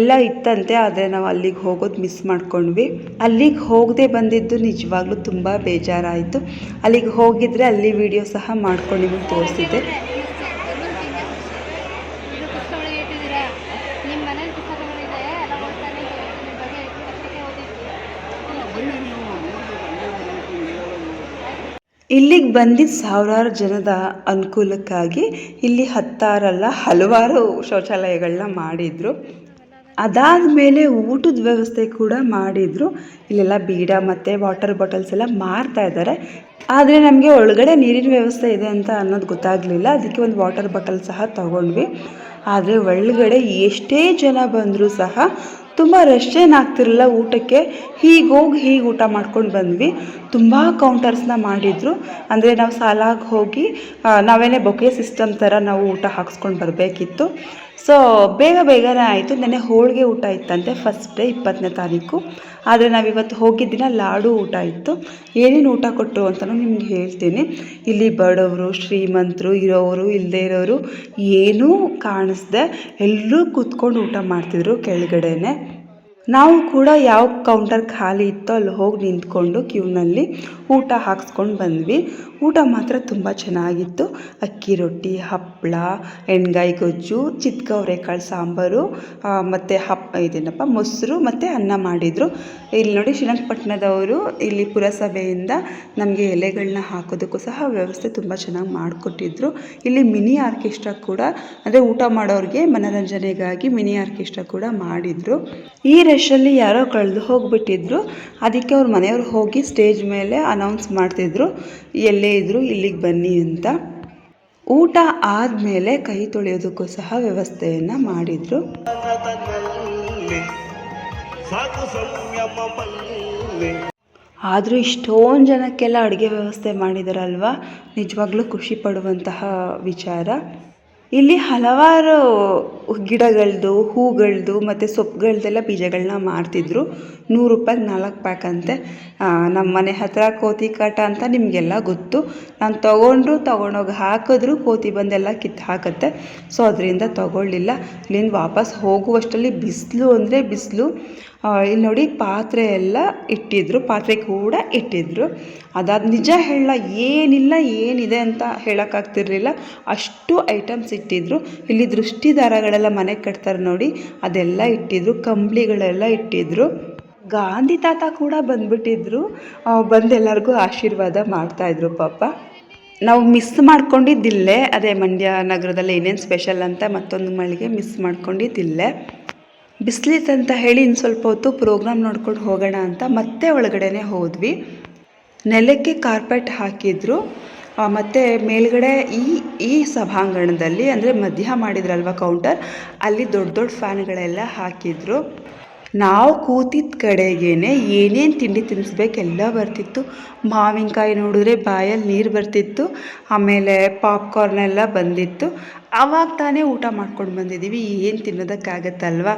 ಎಲ್ಲ ಇತ್ತಂತೆ, ಆದರೆ ನಾವು ಅಲ್ಲಿಗೆ ಹೋಗೋದು ಮಿಸ್ ಮಾಡ್ಕೊಂಡ್ವಿ. ಅಲ್ಲಿಗೆ ಹೋಗದೆ ಬಂದಿದ್ದು ನಿಜವಾಗ್ಲೂ ತುಂಬ ಬೇಜಾರಾಯಿತು. ಅಲ್ಲಿಗೆ ಹೋಗಿದ್ರೆ ಅಲ್ಲಿ ವಿಡಿಯೋ ಸಹ ಮಾಡ್ಕೊಂಡು ನಿಮಗೆ ಇದು ಪುಸ್ತಕಗಳಿಗೆ ಇಟ್ಟಿದ್ದೀರಾ ನಿಮ್ಮ ಮನೇಲಿ ಪುಸ್ತಕಗಳಿದೆ ಎಲ್ಲ ಓದ್ತಾನೆ ಇದ್ದೀವಿ. ನಿಮ್ಮ ಬಗ್ಗೆ ಪುಸ್ತಕ ಓದಿದ್ವಿ ಇಲ್ಲಿಗೆ ಬಂದಿದ್ದ ಸಾವಿರಾರು ಜನದ ಅನುಕೂಲಕ್ಕಾಗಿ ಇಲ್ಲಿ ಹತ್ತಾರಲ್ಲ ಹಲವಾರು ಶೌಚಾಲಯಗಳನ್ನ ಮಾಡಿದರು. ಅದಾದಮೇಲೆ ಊಟದ ವ್ಯವಸ್ಥೆ ಕೂಡ ಮಾಡಿದರು. ಇಲ್ಲೆಲ್ಲ ಬೀಡ ಮತ್ತು ವಾಟರ್ ಬಾಟಲ್ಸ್ ಎಲ್ಲ ಮಾರ್ತಾ ಇದ್ದಾರೆ. ಆದರೆ ನಮಗೆ ಒಳಗಡೆ ನೀರಿನ ವ್ಯವಸ್ಥೆ ಇದೆ ಅಂತ ಅನ್ನೋದು ಗೊತ್ತಾಗಲಿಲ್ಲ. ಅದಕ್ಕೆ ಒಂದು ವಾಟರ್ ಬಾಟಲ್ ಸಹ ತಗೊಂಡ್ವಿ. ಆದರೆ ಒಳಗಡೆ ಎಷ್ಟೇ ಜನ ಬಂದರೂ ಸಹ ತುಂಬ ರಶ್ ಏನಾಗ್ತಿರಲಿಲ್ಲ ಊಟಕ್ಕೆ. ಹೀಗೆ ಹೋಗಿ ಹೀಗೆ ಊಟ ಮಾಡ್ಕೊಂಡು ಬಂದ್ವಿ. ತುಂಬ ಕೌಂಟರ್ಸ್ನ ಮಾಡಿದರು. ಅಂದರೆ ನಾವು ಸಾಲಾಗಿ ಹೋಗಿ ನಾವೇನೇ ಬೊಕೆ ಸಿಸ್ಟಮ್ ಥರ ನಾವು ಊಟ ಹಾಕ್ಸ್ಕೊಂಡು ಬರಬೇಕಿತ್ತು. ಸೊ ಬೇಗ ಬೇಗನೆ ಆಯಿತು. ನೆನ್ನೆ ಹೋಳಿಗೆ ಊಟ ಇತ್ತಂತೆ ಫಸ್ಟ್ ಡೇ ಇಪ್ಪತ್ತನೇ ತಾರೀಕು. ಆದರೆ ನಾವಿವತ್ತು ಹೋಗಿದ್ದ ದಿನ ಲಾಡು ಊಟ ಇತ್ತು. ಏನೇನು ಊಟ ಕೊಟ್ಟರು ಅಂತಲೂ ನಿಮ್ಗೆ ಹೇಳ್ತೀನಿ. ಇಲ್ಲಿ ಬಡವರು, ಶ್ರೀಮಂತರು ಇರೋರು ಇಲ್ಲದೇ ಇರೋರು ಏನೂ ಕಾಣಿಸ್ದೆ. ಎಲ್ಲರೂ ಕೂತ್ಕೊಂಡು ಊಟ ಮಾಡ್ತಿದ್ರು ಕೆಳಗಡೆನೆ. ನಾವು ಕೂಡ ಯಾವ ಕೌಂಟರ್ ಖಾಲಿ ಇತ್ತೋ ಅಲ್ಲಿ ಹೋಗಿ ನಿಂತ್ಕೊಂಡು ಕ್ಯೂನಲ್ಲಿ ಊಟ ಹಾಕ್ಸ್ಕೊಂಡು ಬಂದ್ವಿ. ಊಟ ಮಾತ್ರ ತುಂಬ ಚೆನ್ನಾಗಿತ್ತು. ಅಕ್ಕಿ ರೊಟ್ಟಿ ಹಪ್ಪಳ ಎಣ್ಗಾಯಿ ಗೊಜ್ಜು ಚಿತ್ಕವರೆಕಾಳು ಸಾಂಬಾರು ಮತ್ತು ಹಪ್, ಇದೇನಪ್ಪ, ಮೊಸರು ಮತ್ತು ಅನ್ನ ಮಾಡಿದರು. ಇಲ್ಲಿ ನೋಡಿ ಶ್ರೀರಂಗಪಟ್ಟಣದವರು ಇಲ್ಲಿ ಪುರಸಭೆಯಿಂದ ನಮಗೆ ಎಲೆಗಳನ್ನ ಹಾಕೋದಕ್ಕೂ ಸಹ ವ್ಯವಸ್ಥೆ ತುಂಬ ಚೆನ್ನಾಗಿ ಮಾಡಿಕೊಟ್ಟಿದ್ರು. ಇಲ್ಲಿ ಮಿನಿ ಆರ್ಕೆಸ್ಟ್ರಾ ಕೂಡ, ಅಂದರೆ ಊಟ ಮಾಡೋರಿಗೆ ಮನೋರಂಜನೆಗಾಗಿ ಮಿನಿ ಆರ್ಕೆಸ್ಟ್ರಾ ಕೂಡ ಮಾಡಿದರು. ಈ ಯಾರೋ ಕಳೆದು ಹೋಗಿಬಿಟ್ಟಿದ್ರು. ಅದಕ್ಕೆ ಅವ್ರ ಮನೆಯವ್ರು ಹೋಗಿ ಸ್ಟೇಜ್ ಮೇಲೆ ಅನೌನ್ಸ್ ಮಾಡ್ತಿದ್ರು. ಎಲ್ಲೇ ಇದ್ದರು ಇಲ್ಲಿಗೆ ಬನ್ನಿ ಅಂತ. ಊಟ ಆದಮೇಲೆ ಕೈ ತೊಳೆಯೋದಕ್ಕೂ ಸಹ ವ್ಯವಸ್ಥೆಯನ್ನು ಮಾಡಿದರು. ಆದರೂ ಇಷ್ಟೊಂದು ಜನಕ್ಕೆಲ್ಲ ಅಡುಗೆ ವ್ಯವಸ್ಥೆ ಮಾಡಿದಾರಲ್ವಾ? ನಿಜವಾಗ್ಲೂ ಖುಷಿ ಪಡುವಂತಹ ವಿಚಾರ. ಇಲ್ಲಿ ಹಲವಾರು ಗಿಡಗಳದ್ದು ಹೂಗಳದ್ದು ಮತ್ತು ಸೊಪ್ಪುಗಳ್ದೆಲ್ಲ ಬೀಜಗಳನ್ನ ಮಾರ್ತಿದ್ರು. ನೂರು ರೂಪಾಯಿಗೆ ನಾಲ್ಕು ಪ್ಯಾಕ್ ಅಂತೆ. ನಮ್ಮ ಮನೆ ಹತ್ರ ಕೋತಿ ಕಾಟ ಅಂತ ನಿಮಗೆಲ್ಲ ಗೊತ್ತು. ನಾನು ತೊಗೊಂಡ್ರು ತೊಗೊಂಡೋಗಿ ಹಾಕಿದ್ರು, ಕೋತಿ ಬಂದೆಲ್ಲ ಕಿತ್ತು ಹಾಕುತ್ತೆ. ಸೊ, ಅದರಿಂದ ತೊಗೊಳ್ಳಿಲ್ಲ. ಇಲ್ಲಿಂದ ವಾಪಸ್ ಹೋಗುವಷ್ಟರಲ್ಲಿ ಬಿಸಿಲು ಅಂದರೆ ಬಿಸಿಲು. ಇಲ್ಲಿ ನೋಡಿ ಪಾತ್ರೆ ಎಲ್ಲ ಇಟ್ಟಿದ್ರು, ಪಾತ್ರೆ ಕೂಡ ಇಟ್ಟಿದ್ರು. ಅದಾದ ನಿಜ ಹೇಳ, ಏನಿಲ್ಲ, ಏನಿದೆ ಅಂತ ಹೇಳೋಕ್ಕಾಗ್ತಿರ್ಲಿಲ್ಲ. ಅಷ್ಟು ಐಟಮ್ಸ್ ಇಟ್ಟಿದ್ರು. ಇಲ್ಲಿ ದೃಷ್ಟಿ ದಾರಗಳೆಲ್ಲ ಮನೆಗೆ ಕಟ್ತಾರೆ ನೋಡಿ, ಅದೆಲ್ಲ ಇಟ್ಟಿದ್ರು, ಕಂಬ್ಳಿಗಳೆಲ್ಲ ಇಟ್ಟಿದ್ರು. ಗಾಂಧಿ ತಾತ ಕೂಡ ಬಂದ್ಬಿಟ್ಟಿದ್ರು. ಬಂದು ಎಲ್ಲರಿಗೂ ಆಶೀರ್ವಾದ ಮಾಡ್ತಾಯಿದ್ರು ಪಾಪ. ನಾವು ಮಿಸ್ ಮಾಡ್ಕೊಂಡಿದ್ದಿಲ್ಲೇ, ಅದೇ ಮಂಡ್ಯ ನಗರದಲ್ಲಿ ಏನೇನು ಸ್ಪೆಷಲ್ ಅಂತ ಮತ್ತೊಂದು ಮಳಿಗೆ ಮಿಸ್ ಮಾಡ್ಕೊಂಡಿದ್ದಿಲ್ಲೇ. ಬಿಸಿಲಿತ್ತಂತ ಹೇಳಿ ಇನ್ನು ಸ್ವಲ್ಪ ಹೊತ್ತು ಪ್ರೋಗ್ರಾಮ್ ನೋಡ್ಕೊಂಡು ಹೋಗೋಣ ಅಂತ ಮತ್ತೆ ಒಳಗಡೆನೆ ಹೋದ್ವಿ. ನೆಲಕ್ಕೆ ಕಾರ್ಪೆಟ್ ಹಾಕಿದ್ರು. ಮತ್ತು ಮೇಲ್ಗಡೆ ಈ ಈ ಸಭಾಂಗಣದಲ್ಲಿ, ಅಂದರೆ ಮಧ್ಯ ಮಾಡಿದ್ರಲ್ವ ಕೌಂಟರ್ ಅಲ್ಲಿ ದೊಡ್ಡ ದೊಡ್ಡ ಫ್ಯಾನ್ಗಳೆಲ್ಲ ಹಾಕಿದ್ರು. ನಾವು ಕೂತಿದ್ದ ಕಡೆಗೇನೆ ಏನೇನು ತಿಂಡಿ ತಿನ್ನಿಸ್ಬೇಕೆಲ್ಲ ಬರ್ತಿತ್ತು. ಮಾವಿನಕಾಯಿ ನೋಡಿದ್ರೆ ಬಾಯಲ್ಲಿ ನೀರು ಬರ್ತಿತ್ತು. ಆಮೇಲೆ ಪಾಪ್ಕಾರ್ನೆಲ್ಲ ಬಂದಿತ್ತು. ಆವಾಗ ತಾನೇ ಊಟ ಮಾಡ್ಕೊಂಡು ಬಂದಿದ್ದೀವಿ. ಏನು ತಿನ್ನೋದಕ್ಕಾಗತ್ತಲ್ವ?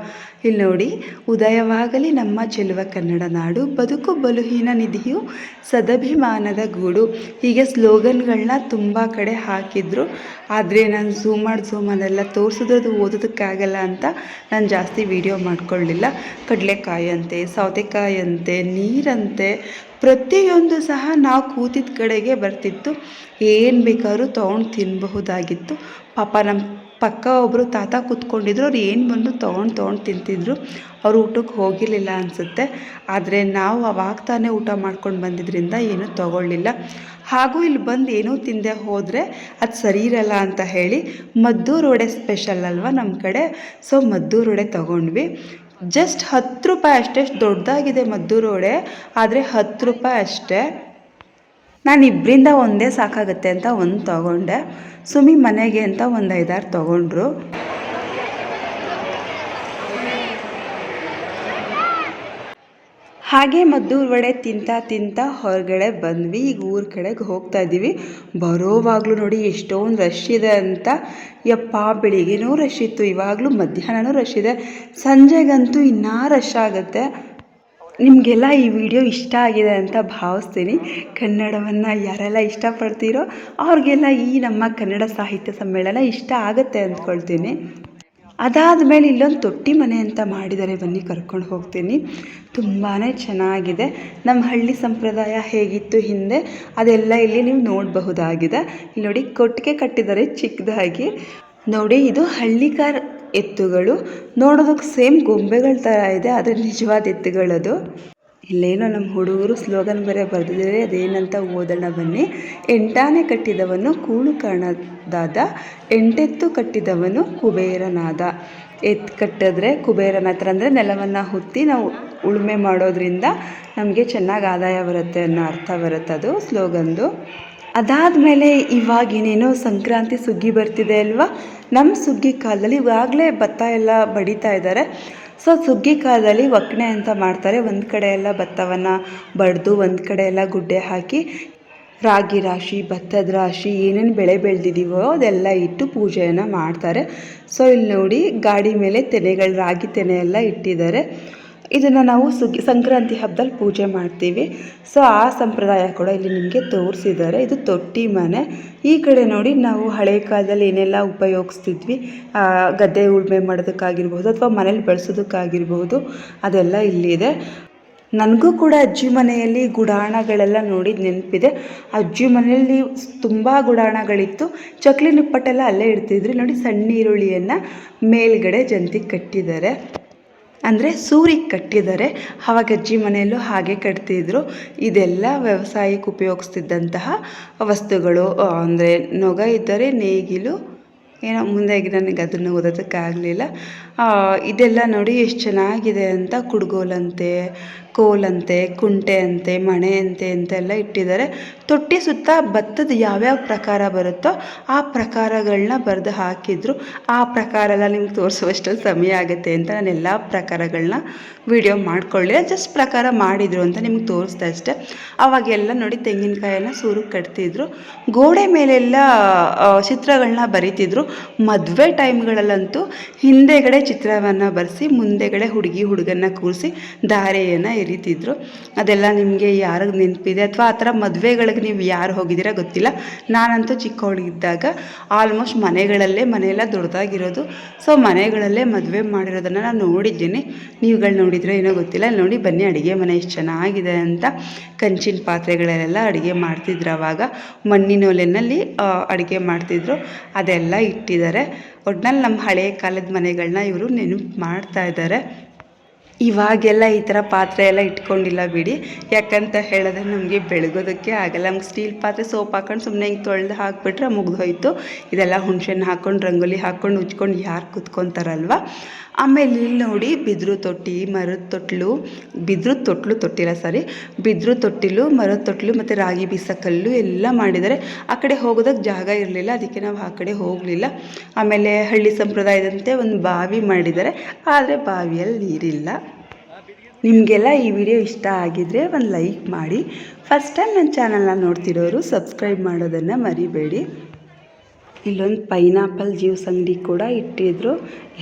ಇಲ್ಲಿ ನೋಡಿ, ಉದಯವಾಗಲಿ ನಮ್ಮ ಚೆಲುವ ಕನ್ನಡ ನಾಡು, ಬದುಕು ಬಲುಹೀನ ನಿಧಿಯು ಸದಭಿಮಾನದ ಗೂಡು. ಹೀಗೆ ಸ್ಲೋಗನ್ಗಳನ್ನ ತುಂಬ ಕಡೆ ಹಾಕಿದ್ರು. ಆದರೆ ನಾನು ಝೂಮ್ ಮಾಡಿ ಝೂಮ್ ಅದೆಲ್ಲ ತೋರಿಸಿದ್ರದು ಓದೋದಕ್ಕಾಗಲ್ಲ ಅಂತ ನಾನು ಜಾಸ್ತಿ ವೀಡಿಯೋ ಮಾಡ್ಕೊಳ್ಳಿಲ್ಲ. ಕಡಲೆಕಾಯಿ ಅಂತೆ ಸೌತೆಕಾಯಿ ಅಂತೆ ನೀರಂತೆ ಪ್ರತಿಯೊಂದು ಸಹ ನಾವು ಕೂತಿದ್ದ ಕಡೆಗೆ ಬರ್ತಿತ್ತು. ಏನು ಬೇಕಾದ್ರೂ ತೊಗೊಂಡು ತಿನ್ನಬಹುದಾಗಿತ್ತು ಪಾಪ ನಮ್ಮ ಪಕ್ಕ ಒಬ್ಬರು ತಾತ ಕೂತ್ಕೊಂಡಿದ್ರು. ಅವ್ರು ಏನು ಬಂದು ತೊಗೊಂಡು ತೊಗೊಂಡು ತಿಂತಿದ್ರು. ಅವ್ರು ಊಟಕ್ಕೆ ಹೋಗಿರಲಿಲ್ಲ ಅನಿಸುತ್ತೆ. ಆದರೆ ನಾವು ಅವಾಗ ತಾನೇ ಊಟ ಮಾಡ್ಕೊಂಡು ಬಂದಿದ್ದರಿಂದ ಏನೂ ತೊಗೊಳ್ಳಿಲ್ಲ. ಹಾಗೂ ಇಲ್ಲಿ ಬಂದು ಏನೂ ತಿಂದೆ ಹೋದರೆ ಅದು ಸರಿ ಇರಲ್ಲ ಅಂತ ಹೇಳಿ ಮದ್ದೂರು ವಡೆ ಸ್ಪೆಷಲ್ ಅಲ್ವಾ ನಮ್ಮ ಕಡೆ? ಸೊ ಮದ್ದೂರು ವಡೆ ತೊಗೊಂಡ್ವಿ. ಜಸ್ಟ್ ಹತ್ತು ರೂಪಾಯಿ ಅಷ್ಟೇ ದೊಡ್ಡದಾಗಿದೆ ಮದ್ದು ರೋಡೆ ಆದರೆ ಹತ್ತು ರೂಪಾಯಿ ಅಷ್ಟೇ. ನಾನು ಇಬ್ಬರಿಂದ ಒಂದೇ ಸಾಕಾಗುತ್ತೆ ಅಂತ ಒಂದು ತೊಗೊಂಡೆ. ಸುಮಿ ಮನೆಗೆ ಅಂತ ಒಂದು ಐದಾರು ತೊಗೊಂಡ್ರು. ಹಾಗೆ ಮದ್ದೂರು ವಡೆ ತಿಂತಾ ತಿಂತಾ ಹೊರಗಡೆ ಬಂದ್ವಿ. ಈಗ ಊರ ಕಡೆಗೆ ಹೋಗ್ತಾ ಇದ್ದೀವಿ ಬರೋವಾಗಲೂ ನೋಡಿ ಎಷ್ಟೊಂದು ರಶ್ ಇದೆ ಅಂತ. ಯಪ್ಪ, ಬೆಳಿಗ್ಗೆನೂ ರಶ್ ಇತ್ತು, ಇವಾಗಲೂ ಮಧ್ಯಾಹ್ನನೂ ರಶ್ ಇದೆ. ಸಂಜೆಗಂತೂ ಇನ್ನೂ ರಶ್ ಆಗುತ್ತೆ. ನಿಮಗೆಲ್ಲ ಈ ವಿಡಿಯೋ ಇಷ್ಟ ಆಗಿದೆ ಅಂತ ಭಾವಿಸ್ತೀನಿ. ಕನ್ನಡವನ್ನು ಯಾರೆಲ್ಲ ಇಷ್ಟಪಡ್ತೀರೋ ಅವ್ರಿಗೆಲ್ಲ ಈ ನಮ್ಮ ಕನ್ನಡ ಸಾಹಿತ್ಯ ಸಮ್ಮೇಳನ ಇಷ್ಟ ಆಗುತ್ತೆ ಅಂದ್ಕೊಳ್ತೀನಿ. ಅದಾದಮೇಲೆ ಇಲ್ಲೊಂದು ತೊಟ್ಟಿ ಮನೆ ಅಂತ ಮಾಡಿದ್ದಾರೆ ಬನ್ನಿ, ಕರ್ಕೊಂಡು ಹೋಗ್ತೀನಿ. ತುಂಬಾ ಚೆನ್ನಾಗಿದೆ. ನಮ್ಮ ಹಳ್ಳಿ ಸಂಪ್ರದಾಯ ಹೇಗಿತ್ತು ಹಿಂದೆ, ಅದೆಲ್ಲ ಇಲ್ಲಿ ನೀವು ನೋಡಬಹುದಾಗಿದೆ. ಇಲ್ಲಿ ನೋಡಿ, ಕೊಟ್ಟಿಗೆ ಕಟ್ಟಿದ್ದಾರೆ ಚಿಕ್ಕದಾಗಿ. ನೋಡಿ, ಇದು ಹಳ್ಳಿಕಾರ್ ಎತ್ತುಗಳು. ನೋಡೋದಕ್ಕೆ ಸೇಮ್ ಗೊಂಬೆಗಳ ಥರ ಇದೆ, ಆದರೆ ನಿಜವಾದ ಎತ್ತುಗಳದು. ಇಲ್ಲೇನೋ ನಮ್ಮ ಹುಡುಗರು ಸ್ಲೋಗನ್ ಬೇರೆ ಬರೆದಿದ್ದಾರೆ, ಅದೇನಂತ ಓದೋಣ ಬನ್ನಿ. ಎಂಟಾನೆ ಕಟ್ಟಿದವನು ಕೂಳು ಕಾಣದಾದ, ಎಂಟೆತ್ತು ಕಟ್ಟಿದವನು ಕುಬೇರನಾದ. ಎತ್ತು ಕಟ್ಟಿದ್ರೆ ಕುಬೇರನ ಹತ್ರ ಅಂದರೆ ನೆಲವನ್ನು ಹುತ್ತಿ ನಾವು ಉಳುಮೆ ಮಾಡೋದ್ರಿಂದ ನಮಗೆ ಚೆನ್ನಾಗಿ ಆದಾಯ ಬರುತ್ತೆ ಅನ್ನೋ ಅರ್ಥ ಬರುತ್ತೆ ಅದು ಸ್ಲೋಗನ್ದು ಅದಾದಮೇಲೆ ಇವಾಗೇನೇನೋ ಸಂಕ್ರಾಂತಿ ಸುಗ್ಗಿ ಬರ್ತಿದೆ ಅಲ್ವಾ? ನಮ್ಮ ಸುಗ್ಗಿ ಕಾಲದಲ್ಲಿ ಇವಾಗಲೇ ಭತ್ತ ಎಲ್ಲ ಬಡಿತಾ ಇದ್ದಾರೆ. ಸೊ ಸುಗ್ಗಿ ಕಾಲದಲ್ಲಿ ಒಕ್ಕಣೆ ಅಂತ ಮಾಡ್ತಾರೆ. ಒಂದು ಕಡೆ ಎಲ್ಲ ಭತ್ತವನ್ನು ಬಡಿದು, ಒಂದು ಕಡೆ ಎಲ್ಲ ಗುಡ್ಡೆ ಹಾಕಿ ರಾಗಿ ರಾಶಿ, ಭತ್ತದ ರಾಶಿ ಏನೇನು ಬೆಳೆ ಬೆಳೆದಿದ್ದೀವೋ ಅದೆಲ್ಲ ಇಟ್ಟು ಪೂಜೆಯನ್ನು ಮಾಡ್ತಾರೆ. ಸೊ ಇಲ್ಲಿ ನೋಡಿ ಗಾಡಿ ಮೇಲೆ ತೆನೆಗಳು, ರಾಗಿ ತೆನೆ ಎಲ್ಲ ಇಟ್ಟಿದ್ದಾರೆ. ಇದನ್ನು ನಾವು ಸುಗ್ಗಿ ಸಂಕ್ರಾಂತಿ ಹಬ್ಬದಲ್ಲಿ ಪೂಜೆ ಮಾಡ್ತೀವಿ. ಸೊ ಆ ಸಂಪ್ರದಾಯ ಕೂಡ ಇಲ್ಲಿ ನಿಮಗೆ ತೋರಿಸಿದ್ದಾರೆ. ಇದು ತೊಟ್ಟಿ ಮನೆ. ಈ ಕಡೆ ನೋಡಿ ನಾವು ಹಳೆ ಕಾಲದಲ್ಲಿ ಏನೆಲ್ಲ ಉಪಯೋಗಿಸ್ತಿದ್ವಿ. ಗದ್ದೆ ಉಳುಮೆ ಮಾಡೋದಕ್ಕಾಗಿರ್ಬೋದು ಅಥವಾ ಮನೇಲಿ ಬೆಳೆಸೋದಕ್ಕಾಗಿರ್ಬೋದು ಅದೆಲ್ಲ ಇಲ್ಲಿದೆ. ನನಗೂ ಕೂಡ ಅಜ್ಜಿ ಮನೆಯಲ್ಲಿ ಗುಡಾಣಗಳೆಲ್ಲ ನೋಡಿದ ನೆನಪಿದೆ. ಅಜ್ಜಿ ಮನೆಯಲ್ಲಿ ತುಂಬ ಗುಡಾಣಗಳಿತ್ತು. ಚಕ್ಲಿ ನಿಪ್ಪಟ್ಟೆಲ್ಲ ಅಲ್ಲೇ ಇಡ್ತಿದ್ರು. ನೋಡಿ ಸಣ್ಣ ಈರುಳ್ಳಿಯನ್ನು ಮೇಲ್ಗಡೆ ಜಂತಿಗೆ ಕಟ್ಟಿದ್ದಾರೆ. ಅಂದರೆ ಸೂರಿಗೆ ಕಟ್ಟಿದ್ದಾರೆ ಆವಾಗ ಅಜ್ಜಿ ಮನೆಯಲ್ಲೂ ಹಾಗೆ ಕಟ್ತಿದ್ರು. ಇದೆಲ್ಲ ವ್ಯವಸಾಯಕ್ಕೆ ಉಪಯೋಗಿಸ್ತಿದ್ದಂತಹ ವಸ್ತುಗಳು ಅಂದರೆ ನೊಗ ಇದ್ದರೆ ನೇಗಿಲು, ಏನೋ ಮುಂದೆ ನನಗೆ ಅದನ್ನು ಓದೋದಕ್ಕಾಗಲಿಲ್ಲ ಇದೆಲ್ಲ ನೋಡಿ ಎಷ್ಟು ಚೆನ್ನಾಗಿದೆ ಅಂತ ಕುಡ್ಗೋಲಂತೆ, ಕೋಲಂತೆ ಕುಂಟೆ ಅಂತೆ ಮಣೆ ಅಂತೆ ಅಂತೆಲ್ಲ ಇಟ್ಟಿದ್ದಾರೆ. ತೊಟ್ಟಿ ಸುತ್ತ ಭತ್ತದ ಯಾವ್ಯಾವ ಪ್ರಕಾರ ಬರುತ್ತೋ ಆ ಪ್ರಕಾರಗಳನ್ನ ಬರೆದು ಹಾಕಿದ್ರು. ಆ ಪ್ರಕಾರ ಎಲ್ಲ ನಿಮ್ಗೆ ತೋರಿಸುವಷ್ಟು ಸಮಯ ಆಗುತ್ತೆ ಅಂತ ನಾನು ಎಲ್ಲ ಪ್ರಕಾರಗಳನ್ನ ವಿಡಿಯೋ ಮಾಡ್ಕೊಳ್ಳಿಲ್ಲ ಜಸ್ಟ್ ಪ್ರಕಾರ ಮಾಡಿದರು ಅಂತ ನಿಮ್ಗೆ ತೋರಿಸ್ದೆ ಅಷ್ಟೆ. ಅವಾಗೆಲ್ಲ ನೋಡಿ ತೆಂಗಿನಕಾಯನ್ನ ಸೂರು ಕಟ್ತಿದ್ರು. ಗೋಡೆ ಮೇಲೆಲ್ಲ ಚಿತ್ರಗಳನ್ನ ಬರೀತಿದ್ರು. ಮದುವೆ ಟೈಮ್ಗಳಲ್ಲಂತೂ ಹಿಂದೆಗಡೆ ಚಿತ್ರವನ್ನು ಬರೆಸಿ ಮುಂದೆಗಡೆ ಹುಡುಗಿ ಹುಡುಗನ್ನ ಕೂರಿಸಿ ಧಾರೆಯನ್ನು ಎರಿತಿದ್ರು. ಅದೆಲ್ಲ ನಿಮಗೆ ಯಾರಿಗೆ ನೆನಪಿದೆ? ಅಥವಾ ಆ ಥರ ಮದುವೆಗಳಿಗೆ ನೀವು ಯಾರು ಹೋಗಿದ್ದೀರಾ ಗೊತ್ತಿಲ್ಲ. ನಾನಂತೂ ಚಿಕ್ಕವಳಿದ್ದಾಗ ಆಲ್ಮೋಸ್ಟ್ ಮನೆಗಳಲ್ಲೇ ಮನೆಯೆಲ್ಲ ದೊಡ್ಡದಾಗಿರೋದು. ಸೊ ಮನೆಗಳಲ್ಲೇ ಮದುವೆ ಮಾಡಿರೋದನ್ನು ನಾನು ನೋಡಿದ್ದೀನಿ. ನೀವುಗಳು ನೋಡಿದ್ರೆ ಏನೋ ಗೊತ್ತಿಲ್ಲ. ಅಲ್ಲಿ ನೋಡಿ ಬನ್ನಿ, ಅಡುಗೆ ಮನೆ ಎಷ್ಟು ಚೆನ್ನಾಗಿದೆ ಅಂತ ಕಂಚಿನ ಪಾತ್ರೆಗಳಲ್ಲೆಲ್ಲ ಅಡುಗೆ ಮಾಡ್ತಿದ್ರು ಅವಾಗ. ಮಣ್ಣಿನ ಒಲೆಯಲ್ಲಿ ಅಡುಗೆ ಮಾಡ್ತಿದ್ರು. ಅದೆಲ್ಲ ಇಟ್ಟಿದ್ದಾರೆ. ಒಟ್ನಲ್ಲಿ ನಮ್ಮ ಹಳೆಯ ಕಾಲದ ಮನೆಗಳನ್ನ ಇವರು ನೆನಪು ಮಾಡ್ತಾ ಇದ್ದಾರೆ. ಇವಾಗೆಲ್ಲ ಈ ಥರ ಪಾತ್ರೆ ಎಲ್ಲ ಇಟ್ಕೊಂಡಿಲ್ಲ ಬಿಡಿ. ಯಾಕಂತ ಹೇಳಿದ್ರೆ ನಮಗೆ ಬೆಳಗೋದಕ್ಕೆ ಆಗಲ್ಲ. ನಮ್ಗೆ ಸ್ಟೀಲ್ ಪಾತ್ರೆ ಸೋಪ್ ಹಾಕೊಂಡು ಸುಮ್ಮನೆ ಹಿಂಗೆ ತೊಳೆದು ಹಾಕ್ಬಿಟ್ರೆ ಮುಗ್ದೋಯ್ತು. ಇದೆಲ್ಲ ಹುಣ್ಸೆಹಣ್ಣು ಹಾಕ್ಕೊಂಡು, ರಂಗೋಲಿ ಹಾಕ್ಕೊಂಡು, ಉಜ್ಕೊಂಡು ಯಾರು ಕುತ್ಕೊತಾರಲ್ವ? ಆಮೇಲೆ ಇಲ್ಲಿ ನೋಡಿ ಬಿದಿರು ತೊಟ್ಟಿ ಮರದ ತೊಟ್ಲು, ಬಿದಿರು ತೊಟ್ಲು ತೊಟ್ಟಿಲ್ಲ ಸಾರಿ ಬಿದಿರು ತೊಟ್ಟಿಲು ಮರದ ತೊಟ್ಲು ಮತ್ತು ರಾಗಿ ಬೀಸಕಲ್ಲು ಎಲ್ಲ ಮಾಡಿದ್ದಾರೆ. ಆ ಕಡೆ ಹೋಗೋದಕ್ಕೆ ಜಾಗ ಇರಲಿಲ್ಲ, ಅದಕ್ಕೆ ನಾವು ಆ ಕಡೆ ಹೋಗಲಿಲ್ಲ. ಆಮೇಲೆ ಹಳ್ಳಿ ಸಂಪ್ರದಾಯದಂತೆ ಒಂದು ಬಾವಿ ಮಾಡಿದ್ದಾರೆ, ಆದರೆ ಬಾವಿಯಲ್ಲಿ ನೀರಿಲ್ಲ. ನಿಮಗೆಲ್ಲ ಈ ವಿಡಿಯೋ ಇಷ್ಟ ಆಗಿದ್ರೆ ಒಂದು ಲೈಕ್ ಮಾಡಿ. ಫಸ್ಟ್ ಟೈಮ್ ನನ್ನ ಚಾನಲ್ನ ನೋಡ್ತಿರೋರು ಸಬ್ಸ್ಕ್ರೈಬ್ ಮಾಡೋದನ್ನು ಮರಿಬೇಡಿ. ಇಲ್ಲೊಂದು ಪೈನಾಪಲ್ ಜ್ಯೂಸ್ ಅಂಗಡಿ ಕೂಡ ಇಟ್ಟಿದ್ರು.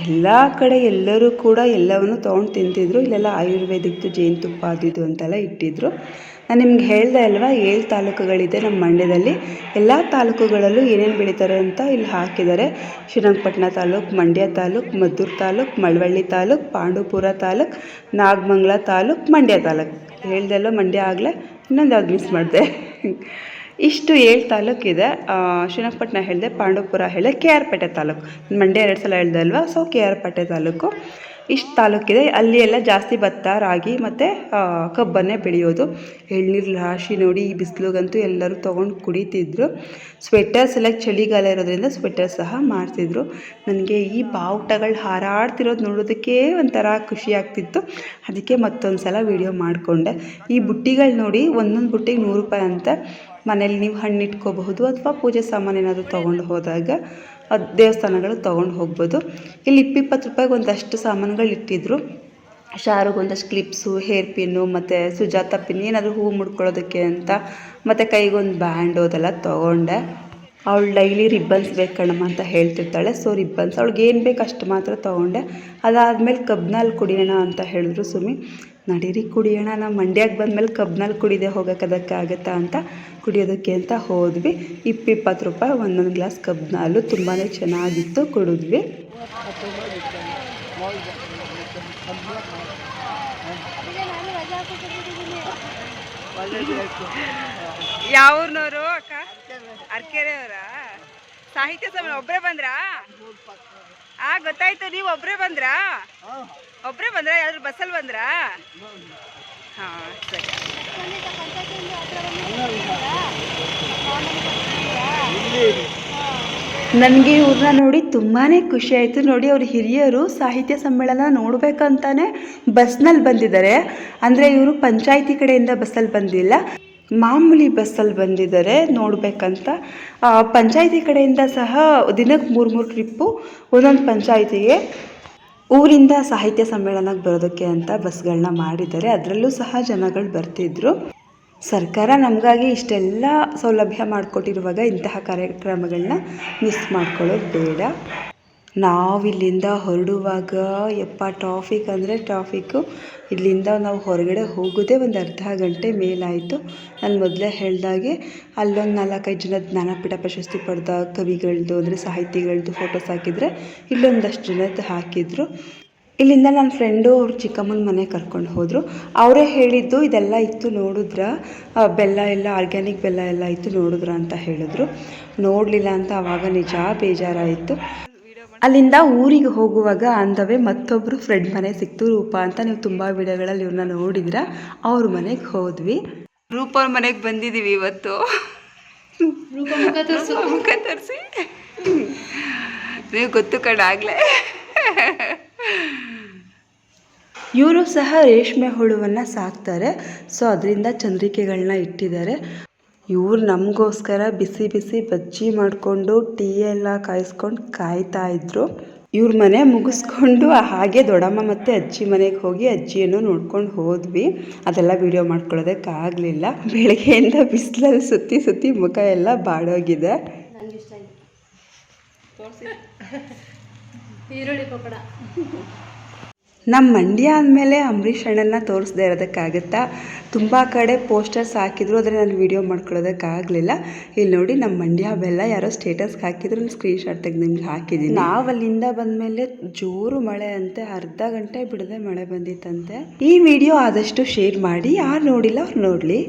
ಎಲ್ಲ ಕಡೆ ಎಲ್ಲರೂ ಕೂಡ ಎಲ್ಲವನ್ನು ತೊಗೊಂಡು ತಿಂತಿದ್ರು. ಇಲ್ಲೆಲ್ಲ ಆಯುರ್ವೇದಿಕ್ದು ಜೇನುತುಪ್ಪ ಅದು ಇದು ಅಂತೆಲ್ಲ ಇಟ್ಟಿದ್ರು. ನಾನು ನಿಮ್ಗೆ ಹೇಳ್ದೆ ಅಲ್ವಾ, ಏಳು ತಾಲೂಕುಗಳಿದೆ ನಮ್ಮ ಮಂಡ್ಯದಲ್ಲಿ. ಎಲ್ಲ ತಾಲೂಕುಗಳಲ್ಲೂ ಏನೇನು ಬೆಳೀತಾರೆ ಅಂತ ಇಲ್ಲಿ ಹಾಕಿದ್ದಾರೆ. ಶ್ರೀರಂಗಪಟ್ಟಣ ತಾಲೂಕು, ಮಂಡ್ಯ ತಾಲೂಕು, ಮದ್ದೂರು ತಾಲೂಕು, ಮಳವಳ್ಳಿ ತಾಲೂಕು, ಪಾಂಡುಪುರ ತಾಲೂಕು, ನಾಗಮಂಗಲ ತಾಲೂಕು, ಮಂಡ್ಯ ತಾಲೂಕು. ಹೇಳ್ದೆಲ್ಲ ಮಂಡ್ಯ ಆಗಲೇ? ಇನ್ನೊಂದು ಯಾವ್ದು ಮಿಸ್ ಮಾಡಿದೆ? ಇಷ್ಟು ಏಳು ಇದೆ. ಶ್ರೀರಂಗಪಟ್ಟಣ ಹೇಳಿದೆ, ಪಾಂಡವಪುರ ಹೇಳಿದೆ, ಕೆ ಆರ್ ಪೇಟೆ ತಾಲೂಕು. ಮಂಡ್ಯ ಎರಡು ಸಲ ಹೇಳಿದೆ ಅಲ್ವಾ? ಸೊ ಕೆ ಆರ್ ಪೇಟೆ ತಾಲೂಕು. ಇಷ್ಟು ತಾಲೂಕಿದೆ ಅಲ್ಲಿ ಎಲ್ಲ ಜಾಸ್ತಿ ಭತ್ತ, ರಾಗಿ ಮತ್ತು ಕಬ್ಬನ್ನೇ ಬೆಳೆಯೋದು. ಎಳ್ನೀರು, ರಾಶಿ ನೋಡಿ ಈ ಬಿಸಿಲುಗಂತೂ ಎಲ್ಲರೂ ತೊಗೊಂಡು ಕುಡಿತಿದ್ರು. ಸ್ವೆಟರ್ಸ್ ಎಲ್ಲ ಚಳಿಗಾಲ ಇರೋದ್ರಿಂದ ಸ್ವೆಟರ್ ಸಹ ಮಾಡ್ತಿದ್ರು. ನನಗೆ ಈ ಬಾವುಟಗಳು ಹಾರಾಡ್ತಿರೋದು ನೋಡೋದಕ್ಕೆ ಒಂಥರ ಖುಷಿ ಆಗ್ತಿತ್ತು. ಅದಕ್ಕೆ ಮತ್ತೊಂದು ಸಲ ವೀಡಿಯೋ ಮಾಡಿಕೊಂಡೆ. ಈ ಬುಟ್ಟಿಗಳು ನೋಡಿ ಒಂದೊಂದು ಬುಟ್ಟಿಗೆ ನೂರು ರೂಪಾಯಿ ಅಂತ. ಮನೇಲಿ ನೀವು ಹಣ್ಣು ಇಟ್ಕೋಬಹುದು ಅಥವಾ ಪೂಜೆ ಸಾಮಾನು ಏನಾದರೂ ತೊಗೊಂಡು ಹೋದಾಗ ಅದು ದೇವಸ್ಥಾನಗಳು ತೊಗೊಂಡು ಹೋಗ್ಬೋದು. ಇಲ್ಲಿ ಇಪ್ಪಿಪ್ಪತ್ತು ರೂಪಾಯಿಗೆ ಒಂದಷ್ಟು ಸಾಮಾನುಗಳು ಇಟ್ಟಿದ್ರು. ಶಾರುಗೆ ಒಂದಷ್ಟು ಕ್ಲಿಪ್ಸು, ಹೇರ್ ಪಿನ್ನು, ಮತ್ತು ಸುಜಾತ ಪಿನ್, ಏನಾದರೂ ಹೂವು ಮುಡ್ಕೊಳ್ಳೋದಕ್ಕೆ ಅಂತ, ಮತ್ತು ಕೈಗೊಂದು ಬ್ಯಾಂಡು ಅದೆಲ್ಲ ತೊಗೊಂಡೆ. ಅವಳು ಡೈಲಿ ರಿಬ್ಬನ್ಸ್ ಬೇಕು ಕಣಮ್ಮ ಅಂತ ಹೇಳ್ತಿರ್ತಾಳೆ. ಸೊ, ರಿಬ್ಬನ್ಸ್ ಅವ್ಳಿಗೆ ಏನು ಬೇಕು ಅಷ್ಟು ಮಾತ್ರ ತೊಗೊಂಡೆ. ಅದಾದಮೇಲೆ ಕಬ್ನಲ್ಲಿ ಕುಡಿಯೋಣ ಅಂತ ಹೇಳಿದ್ರು ಸುಮಿ. ನಡೀರಿ ಕುಡಿಯೋಣ. ನಾ ಮಂಡ್ಯಕ್ಕೆ ಬಂದಮೇಲೆ ಕಬ್ನಲ್ಲಿ ಕುಡಿದೆ ಹೋಗೋಕ್ಕದಕ್ಕಾಗತ್ತಾ ಆಗುತ್ತಾ ಅಂತ ಕುಡಿಯೋದಕ್ಕೆ ಅಂತ ಹೋದ್ವಿ. ಇಪ್ಪಿಪ್ಪತ್ತು ರೂಪಾಯಿ ಒಂದೊಂದು ಗ್ಲಾಸ್ ಕಬ್ನಾಲು ತುಂಬಾ ಚೆನ್ನಾಗಿತ್ತು ಕುಡಿದ್ವಿ. ಯಾವೂರ್ನವರು ಅಕ್ಕ? ಅರ್ಕೆರೆಯವರ? ಸಾಹಿತ್ಯ ಸಮ ಒಬ್ಬರೇ ಬಂದ್ರಾ? ಆ ಗೊತ್ತಾಯ್ತು ನೀವು ಒಬ್ಬರೇ ಬಂದ್ರಾ? ಒಬ್ಬರೇ ಬಂದ್ರಾ ಯಾರು ಬಸ್ಸಲ್ಲಿ ಬಂದ್ರಾ? ಹಾಂ, ಸರಿ. ನನಗೆ ಇವ್ರನ್ನ ನೋಡಿ ತುಂಬಾ ಖುಷಿ ಆಯಿತು. ನೋಡಿ ಅವ್ರ ಹಿರಿಯರು ಸಾಹಿತ್ಯ ಸಮ್ಮೇಳನ ನೋಡಬೇಕಂತಾನೆ ಬಸ್ನಲ್ಲಿ ಬಂದಿದ್ದಾರೆ. ಅಂದರೆ ಇವರು ಪಂಚಾಯಿತಿ ಕಡೆಯಿಂದ ಬಸ್ಸಲ್ಲಿ ಬಂದಿಲ್ಲ. ಮಾಮೂಲಿ ಬಸ್ಸಲ್ಲಿ ಬಂದಿದ್ದಾರೆ ನೋಡಬೇಕಂತ. ಪಂಚಾಯಿತಿ ಕಡೆಯಿಂದ ಸಹ ದಿನಕ್ಕೆ ಮೂರು ಮೂರು ಟ್ರಿಪ್ಪು ಒಂದೊಂದು ಪಂಚಾಯಿತಿಗೆ. ಊರಿಂದ ಸಾಹಿತ್ಯ ಸಮ್ಮೇಳನಕ್ಕೆ ಬರೋದಕ್ಕೆ ಅಂತ ಬಸ್ಗಳನ್ನ ಮಾಡಿದ್ದಾರೆ. ಅದರಲ್ಲೂ ಸಹ ಜನಗಳು ಬರ್ತಿದ್ರು. ಸರ್ಕಾರ ನಮಗಾಗಿ ಇಷ್ಟೆಲ್ಲ ಸೌಲಭ್ಯ ಮಾಡಿಕೊಟ್ಟಿರುವಾಗ ಇಂತಹ ಕಾರ್ಯಕ್ರಮಗಳನ್ನ ಮಿಸ್ ಮಾಡ್ಕೊಳ್ಳೋದು ಬೇಡ. ನಾವಿಲ್ಲಿಂದ ಹೊರಡುವಾಗ, ಯಪ್ಪ ಟ್ರಾಫಿಕ್ ಅಂದರೆ ಟ್ರಾಫಿಕ್ಕು ಇಲ್ಲಿಂದ ನಾವು ಹೊರಗಡೆ ಹೋಗೋದೇ ಒಂದು ಅರ್ಧ ಗಂಟೆ ಮೇಲಾಯಿತು. ನಾನು ಮೊದಲೇ ಹೇಳ್ದಾಗೆ, ಅಲ್ಲೊಂದು ನಾಲ್ಕೈದು ಜನ ಜ್ಞಾನಪೀಠ ಪ್ರಶಸ್ತಿ ಪಡೆದ ಕವಿಗಳದ್ದು ಅಂದರೆ ಸಾಹಿತಿಗಳದ್ದು ಫೋಟೋಸ್ ಹಾಕಿದರೆ, ಇಲ್ಲೊಂದಷ್ಟು ಜನದ್ದು ಹಾಕಿದ್ರು. ಇಲ್ಲಿಂದ ನನ್ನ ಫ್ರೆಂಡು ಅವ್ರ ಚಿಕ್ಕಮ್ಮನ ಮನೆ ಕರ್ಕೊಂಡು ಹೋದರು. ಅವರೇ ಹೇಳಿದ್ದು, ಇದೆಲ್ಲ ಇತ್ತು ನೋಡಿದ್ರ? ಬೆಲ್ಲ ಎಲ್ಲ ಆರ್ಗ್ಯಾನಿಕ್ ಬೆಲ್ಲ ಎಲ್ಲ ಇತ್ತು ನೋಡಿದ್ರ? ಅಂತ ಹೇಳಿದ್ರು. ನೋಡಲಿಲ್ಲ ಅಂತ ಆವಾಗ ನಿಜ ಬೇಜಾರಾಯಿತು. ಅಲ್ಲಿಂದ ಊರಿಗೆ ಹೋಗುವಾಗ ಅಂದವೇ ಮತ್ತೊಬ್ಬರು ಫ್ರೆಂಡ್ ಮನೆ ಸಿಕ್ತು. ರೂಪ ಅಂತ ನೀವು ತುಂಬ ವಿಡಿಯೋಗಳಲ್ಲಿ ಇವ್ರನ್ನ ನೋಡಿದ್ರ? ಅವ್ರ ಮನೆಗೆ ಹೋದ್ವಿ. ರೂಪ ಅವ್ರ ಮನೆಗೆ ಬಂದಿದ್ದೀವಿ ಇವತ್ತು. ಮುಖ ತರಿಸಿ. ನೀವು ಗೊತ್ತು ಕಣ ಆಗ್ಲೇ. ಇವರು ಸಹ ರೇಷ್ಮೆ ಹುಳುವನ್ನು ಸಾಕ್ತಾರೆ. ಸೊ ಅದರಿಂದ ಚಂದ್ರಿಕೆಗಳನ್ನ ಇಟ್ಟಿದ್ದಾರೆ. ಇವ್ರು ನಮಗೋಸ್ಕರ ಬಿಸಿ ಬಿಸಿ ಬಜ್ಜಿ ಮಾಡಿಕೊಂಡು ಟೀ ಎಲ್ಲ ಕಾಯಿಸ್ಕೊಂಡು ಕಾಯ್ತಾ ಇದ್ರು. ಇವ್ರ ಮನೆ ಮುಗಿಸ್ಕೊಂಡು ಹಾಗೆ ದೊಡ್ಡಮ್ಮ ಮತ್ತು ಅಜ್ಜಿ ಮನೆಗೆ ಹೋಗಿ ಅಜ್ಜಿಯನ್ನು ನೋಡ್ಕೊಂಡು ಹೋದ್ವಿ. ಅದೆಲ್ಲ ವೀಡಿಯೋ ಮಾಡ್ಕೊಳ್ಳೋದಕ್ಕಾಗಲಿಲ್ಲ. ಬೆಳಗ್ಗೆಯಿಂದ ಬಿಸಿಲಲ್ಲಿ ಸುತ್ತಿ ಸುತ್ತಿ ಮುಖ ಎಲ್ಲ ಬಾಡೋಗಿದೆ. ನನಗೆ ಇಷ್ಟ ಆಯ್ತು ಈರುಳ್ಳಿ ಪಕೋಡ. ನಮ್ಮ ಮಂಡ್ಯ ಅಂದಮೇಲೆ ಅಂಬರೀಷ್ ಅಣ್ಣನ ತೋರಿಸ್ದೆ ಇರೋದಕ್ಕಾಗುತ್ತಾ? ತುಂಬ ಕಡೆ ಪೋಸ್ಟರ್ಸ್ ಹಾಕಿದ್ರು ಆದರೆ ನಾನು ವೀಡಿಯೋ ಮಾಡ್ಕೊಳ್ಳೋದಕ್ಕಾಗಲಿಲ್ಲ. ಇಲ್ಲಿ ನೋಡಿ ನಮ್ಮ ಮಂಡ್ಯ ಬೆಲ್ಲ ಯಾರೋ ಸ್ಟೇಟಸ್ಗೆ ಹಾಕಿದ್ರು ಸ್ಕ್ರೀನ್ಶಾಟ್ ತೆಗೆದು ನಿಮ್ಗೆ ಹಾಕಿದ್ದೀನಿ. ನಾವು ಅಲ್ಲಿಂದ ಬಂದಮೇಲೆ ಜೋರು ಮಳೆ ಅಂತೆ ಅರ್ಧ ಗಂಟೆ ಬಿಡದೆ ಮಳೆ ಬಂದಿತ್ತಂತೆ. ಈ ವಿಡಿಯೋ ಆದಷ್ಟು ಶೇರ್ ಮಾಡಿ ಯಾರು ನೋಡಿಲ್ಲ ಅವ್ರು ನೋಡಲಿ.